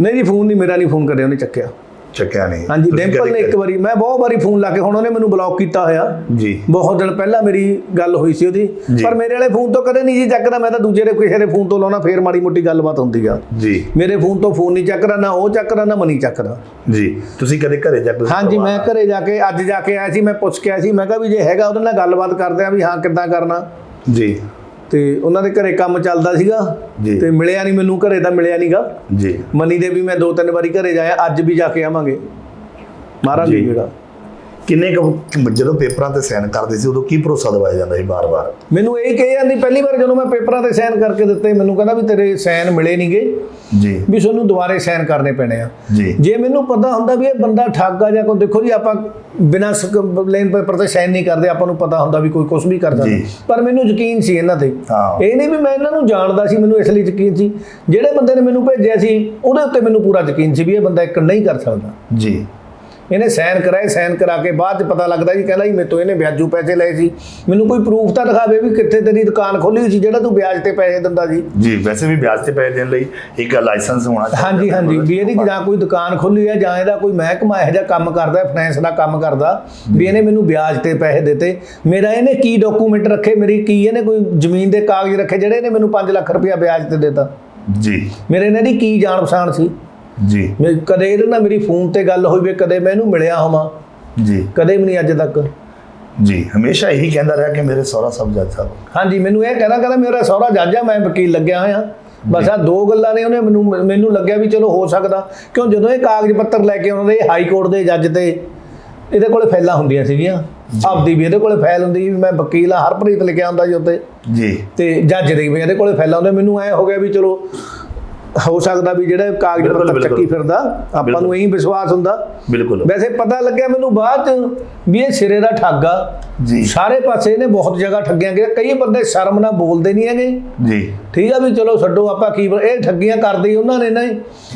ਨਹੀਂ ਜੀ ਫੋਨ ਨਹੀਂ ਮੇਰਾ ਨਹੀਂ ਫੋਨ ਕਰਿਆ ਉਹਨੇ ਚੱਕਿਆ। ਚੱਕਿਆ ਨਹੀਂ। ਹਾਂਜੀ ਡਿੰਪਲ ਨੇ ਇੱਕ ਵਾਰੀ ਮੈਂ ਬਹੁਤ ਵਾਰੀ ਫੋਨ ਲਾ ਕੇ ਹੁਣ ਉਹਨੇ ਮੈਨੂੰ ਬਲੌਕ ਕੀਤਾ ਹੋਇਆ। ਜੀ। ਬਹੁਤ ਦਿਨ ਪਹਿਲਾਂ ਮੇਰੀ ਗੱਲ ਹੋਈ ਸੀ ਉਹਦੀ। ਪਰ ਮੇਰੇ ਵਾਲੇ ਫੋਨ ਤੋਂ ਕਦੇ ਨਹੀਂ ਜੀ ਚੱਕਦਾ ਮੈਂ ਤਾਂ ਦੂਜੇ ਦੇ ਕਿਸੇ ਦੇ ਫੋਨ ਤੋਂ ਲਾਉਣਾ ਫੇਰ ਮਾੜੀ ਮੋਟੀ ਗੱਲਬਾਤ ਹੁੰਦੀ ਆ। ਜੀ। ਮੇਰੇ ਫੋਨ ਤੋਂ ਫੋਨ ਨਹੀਂ ਚੱਕਦਾ ਨਾ ਉਹ ਚੱਕਦਾ ਨਾ ਮਨੀ ਚੱਕਦਾ। ਜੀ। ਤੁਸੀਂ ਕਦੇ ਘਰੇ ਜਾ ਕੇ ਹਾਂਜੀ ਮੈਂ ਘਰੇ ਜਾ ਕੇ ਅੱਜ ਜਾ ਕੇ ਆਇਆ ਸੀ ਮੈਂ ਪੁੱਛ ਕੇ ਆਇਆ ਸੀ ਮੈਂ ਕਿਹਾ ਵੀ ਜੇ ਹੈਗਾ ਉਹਦੇ ਨਾਲ ਗੱਲਬਾਤ ਕਰਦੇ ਆ ਵੀ ਹਾਂ ਕਿੱਦਾਂ ਕਰਨਾ। ਜੀ। ਤੇ ਉਹਨਾਂ ਦੇ ਘਰੇ ਕੰਮ ਚੱਲਦਾ ਸੀਗਾ ਜੀ। ਤੇ ਮਿਲਿਆ ਨਹੀਂ ਮੈਨੂੰ ਘਰੇ ਤਾਂ ਮਿਲਿਆ ਨਹੀਂਗਾ ਜੀ ਮਨੀ ਦੇ ਵੀ ਮੈਂ ਦੋ ਤਿੰਨ ਵਾਰੀ ਘਰੇ ਜਾਇਆ ਅੱਜ ਵੀ ਜਾ ਕੇ ਆਵਾਂਗੇ ਮਾਰਾਂਗੇ। ਜਿਹੜਾ ਕਿੰਨੇ ਕੁ ਜਦੋਂ ਪੇਪਰਾਂ ਤੇ ਸਾਈਨ ਕਰਦੇ ਸੀ ਉਦੋਂ ਕੀ ਭਰੋਸਾ ਦਿਵਾਇਆ ਜਾਂਦਾ ਸੀ ਬਾਰ-ਬਾਰ ਮੈਨੂੰ ਇਹ ਕਹੀ ਜਾਂਦੀ ਪਹਿਲੀ ਵਾਰ ਜਦੋਂ ਮੈਂ ਪੇਪਰਾਂ ਤੇ ਸਾਈਨ ਕਰਕੇ ਦਿੱਤੇ ਮੈਨੂੰ ਕਹਿੰਦਾ ਵੀ ਤੇਰੇ ਸਾਈਨ ਮਿਲੇ ਨਹੀਂਗੇ ਜੀ। ਵੀ ਤੁਹਾਨੂੰ ਦੁਬਾਰੇ ਸਾਈਨ ਕਰਨੇ ਪੈਣੇ ਆ। ਜੀ। ਜੇ ਮੈਨੂੰ ਪਤਾ ਹੁੰਦਾ ਵੀ ਇਹ ਬੰਦਾ ਠੱਗ ਆ ਜਾਂ ਕੋਈ ਦੇਖੋ ਜੀ ਆਪਾਂ ਬਿਨਾਂ ਲੈਨ ਪੇਪਰ ਤੇ ਸਾਈਨ ਨਹੀਂ ਕਰਦੇ ਆਪਾਂ ਨੂੰ ਪਤਾ ਹੁੰਦਾ ਵੀ ਕੋਈ ਕੁਝ ਵੀ ਕਰ ਸਕਦਾ ਜੀ। ਪਰ ਮੈਨੂੰ ਯਕੀਨ ਸੀ ਇਹਨਾਂ ਤੇ। ਇਹ ਨਹੀਂ ਵੀ ਮੈਂ ਇਹਨਾਂ ਨੂੰ ਜਾਣਦਾ ਸੀ ਮੈਨੂੰ ਇਸ ਲਈ ਯਕੀਨ ਸੀ। ਜਿਹੜੇ ਬੰਦੇ ਨੇ ਮੈਨੂੰ ਭੇਜਿਆ ਸੀ ਉਹਦੇ ਉੱਤੇ ਮੈਨੂੰ ਪੂਰਾ ਯਕੀਨ ਸੀ ਵੀ ਇਹ ਬੰਦਾ ਇੱਕ ਨਹੀਂ ਕਰ ਸਕਦਾ। ਜੀ। ਇਹਨੇ ਸਾਈਨ ਕਰਾਏ ਸਾਈਨ ਕਰਾ ਕੇ ਬਾਅਦ ਚ ਪਤਾ ਲੱਗਦਾ ਜੀ ਕਹਿੰਦਾ ਜੀ ਮੇਰੇ ਤੋਂ ਇਹਨੇ ਵਿਆਜੂ ਪੈਸੇ ਲਏ ਸੀ। ਮੈਨੂੰ ਕੋਈ ਪ੍ਰੂਫ ਤਾਂ ਦਿਖਾਵੇ ਵੀ ਕਿੱਥੇ ਤੇਰੀ ਦੁਕਾਨ ਖੋਲੀ ਸੀ ਜਿਹੜਾ ਤੂੰ ਵਿਆਜ ਤੇ ਪੈਸੇ ਦਿੰਦਾ ਸੀ। ਜੀ ਵੈਸੇ ਵੀ ਵਿਆਜ ਤੇ ਪੈਸੇ ਦੇਣ ਲਈ ਇੱਕ ਲਾਇਸੈਂਸ ਹੋਣਾ ਹਾਂਜੀ ਹਾਂਜੀ ਵੀ ਇਹਦੀ ਜਾਂ ਕੋਈ ਦੁਕਾਨ ਖੋਲੀ ਹੈ ਜਾਂ ਇਹਦਾ ਕੋਈ ਮਹਿਕਮਾ ਇਹੋ ਜਿਹਾ ਕੰਮ ਕਰਦਾ ਫਾਈਨੈਂਸ ਦਾ ਕੰਮ ਕਰਦਾ ਵੀ ਇਹਨੇ ਮੈਨੂੰ ਵਿਆਜ ਤੇ ਪੈਸੇ ਦਿੱਤੇ। ਮੇਰਾ ਇਹਨੇ ਕੀ ਡਾਕੂਮੈਂਟ ਰੱਖੇ ਮੇਰੀ ਕੀ ਇਹਨੇ ਕੋਈ ਜ਼ਮੀਨ ਦੇ ਕਾਗਜ਼ ਰੱਖੇ ਜਿਹੜੇ ਇਹਨੇ ਮੈਨੂੰ 5 ਲੱਖ ਰੁਪਇਆ ਵਿਆਜ ਤੇ ਦਿੱਤਾ? ਜੀ। ਮੇਰੇ ਇਹਨਾਂ ਦੀ ਕੀ ਜਾਣ ਪਛਾਣ ਸੀ? ਜੀ। ਮੈਂ ਕਦੇ ਇਹਦੇ ਨਾਲ ਮੇਰੀ ਫੋਨ ਤੇ ਗੱਲ ਹੋਈ ਵੀ ਕਦੇ ਮੈਂ ਇਹਨੂੰ ਮਿਲਿਆ ਹੋਵਾਂ। ਜੀ। ਕਦੇ ਵੀ ਨਹੀਂ ਅੱਜ ਤੱਕ। ਜੀ ਹਮੇਸ਼ਾ ਇਹੀ ਕਹਿੰਦਾ ਰਿਹਾ ਕਿ ਮੇਰੇ ਸਹੁਰਾ ਸਾਹਿਬ ਜੱਜ ਸਾਹਿਬ ਹਾਂਜੀ ਮੈਨੂੰ ਇਹ ਕਹਿੰਦਾ ਕਹਿੰਦਾ ਮੇਰਾ ਸਹੁਰਾ ਜੱਜ ਆ ਮੈਂ ਵਕੀਲ ਲੱਗਿਆ ਹੋਇਆ। ਬਸ ਆ ਦੋ ਗੱਲਾਂ ਨੇ ਉਹਨੇ ਮੈਨੂੰ ਮੈਨੂੰ ਲੱਗਿਆ ਵੀ ਚਲੋ ਹੋ ਸਕਦਾ। ਕਿਉਂ ਜਦੋਂ ਇਹ ਕਾਗਜ਼ ਪੱਤਰ ਲੈ ਕੇ ਆਉਂਦੇ ਹਾਈ ਕੋਰਟ ਦੇ ਜੱਜ ਤੇ ਇਹਦੇ ਕੋਲੇ ਫਾਈਲਾਂ ਹੁੰਦੀਆਂ ਸੀਗੀਆਂ। ਆਪਦੀ ਵੀ ਇਹਦੇ ਕੋਲੇ ਫਾਈਲ ਹੁੰਦੀ ਵੀ ਮੈਂ ਵਕੀਲ ਆ ਹਰਪ੍ਰੀਤ ਲਿਖਿਆ ਹੁੰਦਾ ਜੀ ਉੱਤੇ ਜੀ। ਤੇ ਜੱਜ ਦੇ ਵੀ ਇਹਦੇ ਕੋਲੇ ਫਾਈਲਾਂ ਹੁੰਦੀਆਂ ਮੈਨੂੰ ਐ ਹੋ ਗਿਆ ਵੀ ਚਲੋ ਹੋ ਸਕਦਾ ਵੀ ਜਿਹੜਾ ਕਾਗਜ਼ ਪੱਤਰ ਚੱਕੀ। ਫਿਰਦਾ ਆਪਾਂ। ਨੂੰ ਇਹੀ ਵਿਸ਼ਵਾਸ ਹੁੰਦਾ। ਬਿਲਕੁਲ। ਵੈਸੇ ਪਤਾ ਲੱਗਿਆ ਮੈਨੂੰ ਬਾਅਦ ਚ ਵੀ ਇਹ ਸਿਰੇ ਦਾ ਠੱਗ। ਆ ਜੀ। ਸਾਰੇ ਪਾਸੇ ਇਹਨੇ ਬਹੁਤ ਜਗ੍ਹਾ ਠੱਗੀਆਂ ਗਿਆ ਕਈ ਬੰਦੇ ਸ਼ਰਮ ਨਾਲ ਬੋਲਦੇ ਨਹੀਂ ਹੈਗੇ। ਜੀ। ਠੀਕ ਆ ਵੀ ਚਲੋ ਛੱਡੋ ਆਪਾਂ ਕੀ ਇਹ ਠੱਗੀਆਂ ਕਰਦੇ ਉਹਨਾਂ ਨੇ ਨਾ।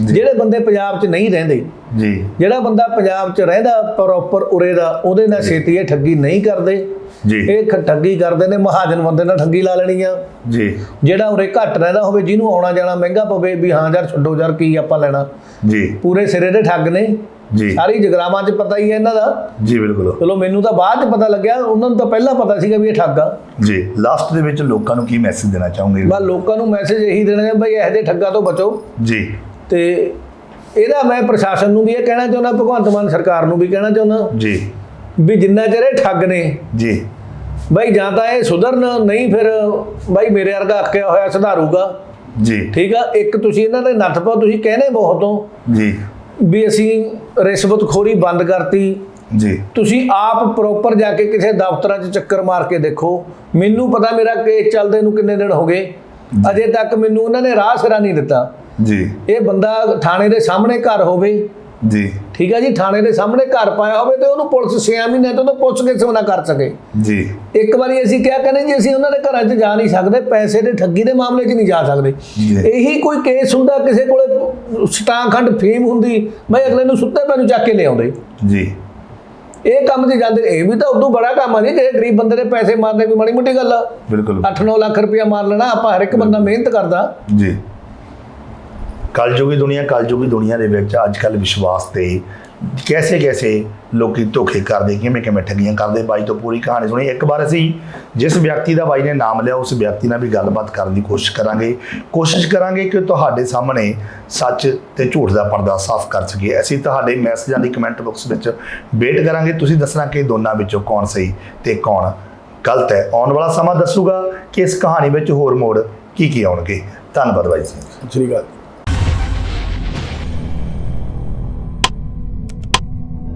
ਜਿਹੜੇ ਬੰਦੇ ਪੰਜਾਬ 'ਚ ਨਹੀਂ ਰਹਿੰਦੇ। ਜੀ। ਜਿਹੜਾ ਬੰਦਾ ਪੰਜਾਬ 'ਚ ਰਹਿੰਦਾ ਪ੍ਰੋਪਰ ਉਰੇ ਦਾ ਉਹਦੇ ਨਾਲ ਛੇਤੀ ਇਹ ਠੱਗੀ ਨਹੀਂ ਕਰਦੇ। ਜੀ। ਇਹ ਠੱਗੀ ਕਰਦੇ ਨੇ ਮਹਾਜਨ ਬੰਦੇ ਨਾਲ ਠੱਗੀ ਲਾ ਲੈਣੀ ਆ। ਜੀ। ਜਿਹੜਾ ਉਰੇ ਘੱਟ ਰਹਿੰਦਾ ਹੋਵੇ ਜਿਹਨੂੰ ਆਉਣਾ ਜਾਣਾ ਮਹਿੰਗਾ ਪਵੇ ਵੀ ਹਾਂ ਯਾਰ ਛੱਡੋ ਯਾਰ ਕੀ ਆਪਾਂ ਲੈਣਾ। ਜੀ। ਪੂਰੇ ਸਿਰੇ ਦੇ ਠੱਗ ਨੇ। ਜੀ। ਸਾਰੀ ਜਗਰਾਵਾਂ 'ਚ ਪਤਾ ਹੀ ਹੈ ਇਹਨਾਂ ਦਾ। ਜੀ ਬਿਲਕੁਲ। ਚਲੋ ਮੈਨੂੰ ਤਾਂ ਬਾਅਦ 'ਚ ਪਤਾ ਲੱਗਿਆ ਉਹਨਾਂ ਨੂੰ ਤਾਂ ਪਹਿਲਾਂ ਪਤਾ ਸੀਗਾ ਵੀ ਇਹ ਠੱਗ ਆ। ਜੀ। ਲਾਸਟ ਦੇ ਵਿੱਚ ਲੋਕਾਂ ਨੂੰ ਕੀ ਮੈਸੇਜ ਦੇਣਾ ਚਾਹੋਗੇ? ਬਸ ਲੋਕਾਂ ਨੂੰ ਮੈਸੇਜ ਇਹੀ ਦੇਣਾ ਹੈ ਬਈ ਇਹੋ ਜਿਹੇ ਠੱਗਾਂ ਤੋਂ ਬਚੋ। ਜੀ। ਤੇ ਇਹਦਾ ਮੈਂ ਪ੍ਰਸ਼ਾਸਨ ਨੂੰ ਵੀ ਇਹ ਕਹਿਣਾ ਚਾਹੁੰਦਾ ਭਗਵੰਤ ਮਾਨ ਸਰਕਾਰ ਨੂੰ ਵੀ ਕਹਿਣਾ ਚਾਹੁੰਦਾ। ਜੀ। ਵੀ ਜਿੰਨਾ ਚਿਰ ਇਹ ਠੱਗ ਨੇ। ਜੀ। ਬਈ ਜਾਂ ਤਾਂ ਇਹ ਸੁਧਰਨ ਨਹੀਂ ਫਿਰ ਬਈ ਮੇਰੇ ਵਰਗਾ ਅੱਕਿਆ ਹੋਇਆ ਸੁਧਾਰੂਗਾ। ਜੀ। ਠੀਕ ਆ? ਇੱਕ ਤੁਸੀਂ ਇਹਨਾਂ ਦੇ ਨੱਥ ਪਾਓ ਤੁਸੀਂ ਕਹਿੰਦੇ ਬਹੁਤ ਹੋ। ਜੀ। ਵੀ ਅਸੀਂ ਰਿਸ਼ਵਤਖੋਰੀ ਬੰਦ ਕਰਤੀ। ਜੀ। ਤੁਸੀਂ ਆਪ ਪ੍ਰੋਪਰ ਜਾ ਕੇ ਕਿਸੇ ਦਫ਼ਤਰਾਂ 'ਚ ਚੱਕਰ ਮਾਰ ਕੇ ਦੇਖੋ। ਮੈਨੂੰ ਪਤਾ ਮੇਰਾ ਕੇਸ ਚੱਲਦੇ ਨੂੰ ਕਿੰਨੇ ਦਿਨ ਹੋ ਗਏ। ਅਜੇ ਤੱਕ ਮੈਨੂੰ ਉਹਨਾਂ ਨੇ ਰਾਹ ਸਿਰਾ ਨਹੀਂ ਦਿੱਤਾ। ਜੀ। ਇਹ ਬੰਦਾ ਥਾਣੇ ਦੇ ਸਾਹਮਣੇ ਘਰ ਹੋਵੇ। ਜੀ। ਠੀਕ ਹੈ ਜੀ ਥਾਣੇ ਦੇ ਸਾਹਮਣੇ ਘਰ ਪਾਇਆ ਹੋਵੇ ਤੇ ਉਹਨੂੰ ਪੁਲਿਸ 6 ਮਹੀਨੇ ਤੋਂ ਤਾਂ ਪੁੱਛ ਕੇ ਨਾ ਕਰ ਸਕੇ। ਜੀ। ਇੱਕ ਵਾਰੀ ਅਸੀਂ ਕਿਹਾ ਕਹਿੰਦੇ ਜੀ ਅਸੀਂ ਉਹਨਾਂ ਦੇ ਘਰਾਂ 'ਚ ਜਾ ਨਹੀਂ ਸਕਦੇ ਪੈਸੇ ਦੇ ਠੱਗੀ ਦੇ ਮਾਮਲੇ 'ਚ ਨਹੀਂ ਜਾ ਸਕਦੇ। ਇਹੀ ਕੋਈ ਕੇਸ ਹੁੰਦਾ ਕਿਸੇ ਕੋਲੇ ਸਟਾਂਖੰਡ ਫੀਮ ਹੁੰਦੀ ਬਈ ਅਗਲੇ ਨੂੰ ਸੁੱਤੇ ਪੈ ਨੂੰ ਚੱਕ ਕੇ ਲਿਆਉਂਦੇ। ਜੀ। ਇਹ ਕੰਮ 'ਚ ਜਾਂਦੇ ਇਹ ਵੀ ਤਾਂ ਉਦੋਂ ਬੜਾ ਕੰਮ ਆ ਜੀ ਜੇ ਗਰੀਬ ਬੰਦੇ ਦੇ ਪੈਸੇ ਮਾਰਨੇ ਕੋਈ ਮਾੜੀ ਮੋਟੀ ਗੱਲ ਆ। ਬਿਲਕੁਲ। 8-9 ਲੱਖ ਰੁਪਇਆ ਮਾਰ ਲੈਣਾ ਆਪਾਂ ਹਰ ਇੱਕ ਬੰਦਾ ਮਿਹਨਤ ਕਰਦਾ। ਜੀ। ਕਲਯੁਗੀ ਦੁਨੀਆ ਕਲਯੁਗੀ ਦੁਨੀਆ ਦੇ ਵਿੱਚ ਅੱਜ ਕੱਲ ਵਿਸ਼ਵਾਸ ਤੇ ਕੈਸੇ ਕੈਸੇ ਲੋਕੀ ਧੋਖੇ ਕਰਦੇ ਕਿਵੇਂ ਕਿਵੇਂ ਠੱਗੀਆਂ ਕਰਦੇ, ਬਾਈ ਤੋਂ ਪੂਰੀ ਕਹਾਣੀ ਸੁਣੀ। ਇੱਕ ਵਾਰ ਅਸੀਂ ਜਿਸ ਵਿਅਕਤੀ ਦਾ ਬਾਈ ਨੇ ਨਾਮ ਲਿਆ, ਉਸ ਵਿਅਕਤੀ ਨਾਲ ਵੀ ਗੱਲਬਾਤ ਕਰਨ ਦੀ ਕੋਸ਼ਿਸ਼ ਕਰਾਂਗੇ। ਕੋਸ਼ਿਸ਼ ਕਰਾਂਗੇ ਕਿ ਤੁਹਾਡੇ ਸਾਹਮਣੇ ਸੱਚ ਤੇ ਝੂਠ ਦਾ ਪਰਦਾ ਸਾਫ਼ ਕਰ ਸਕੀਏ ਅਸੀਂ ਤੁਹਾਡੇ ਮੈਸੇਜਾਂ ਦੀ ਕਮੈਂਟ ਬਾਕਸ ਵਿੱਚ ਵੇਟ ਕਰਾਂਗੇ। ਤੁਸੀਂ ਦੱਸਣਾ ਕਿ ਦੋਨਾਂ ਵਿੱਚੋਂ ਕੌਣ ਸਹੀ ਤੇ ਕੌਣ ਗਲਤ ਹੈ। ਆਉਣ ਵਾਲਾ ਸਮਾਂ ਦੱਸੂਗਾ ਕਿ ਇਸ ਕਹਾਣੀ ਵਿੱਚ ਹੋਰ ਮੋੜ ਕੀ ਕੀ ਆਉਣਗੇ। ਧੰਨਵਾਦ ਬਾਈ ਜੀ। ਸਤਿ ਸ਼੍ਰੀ ਅਕਾਲ।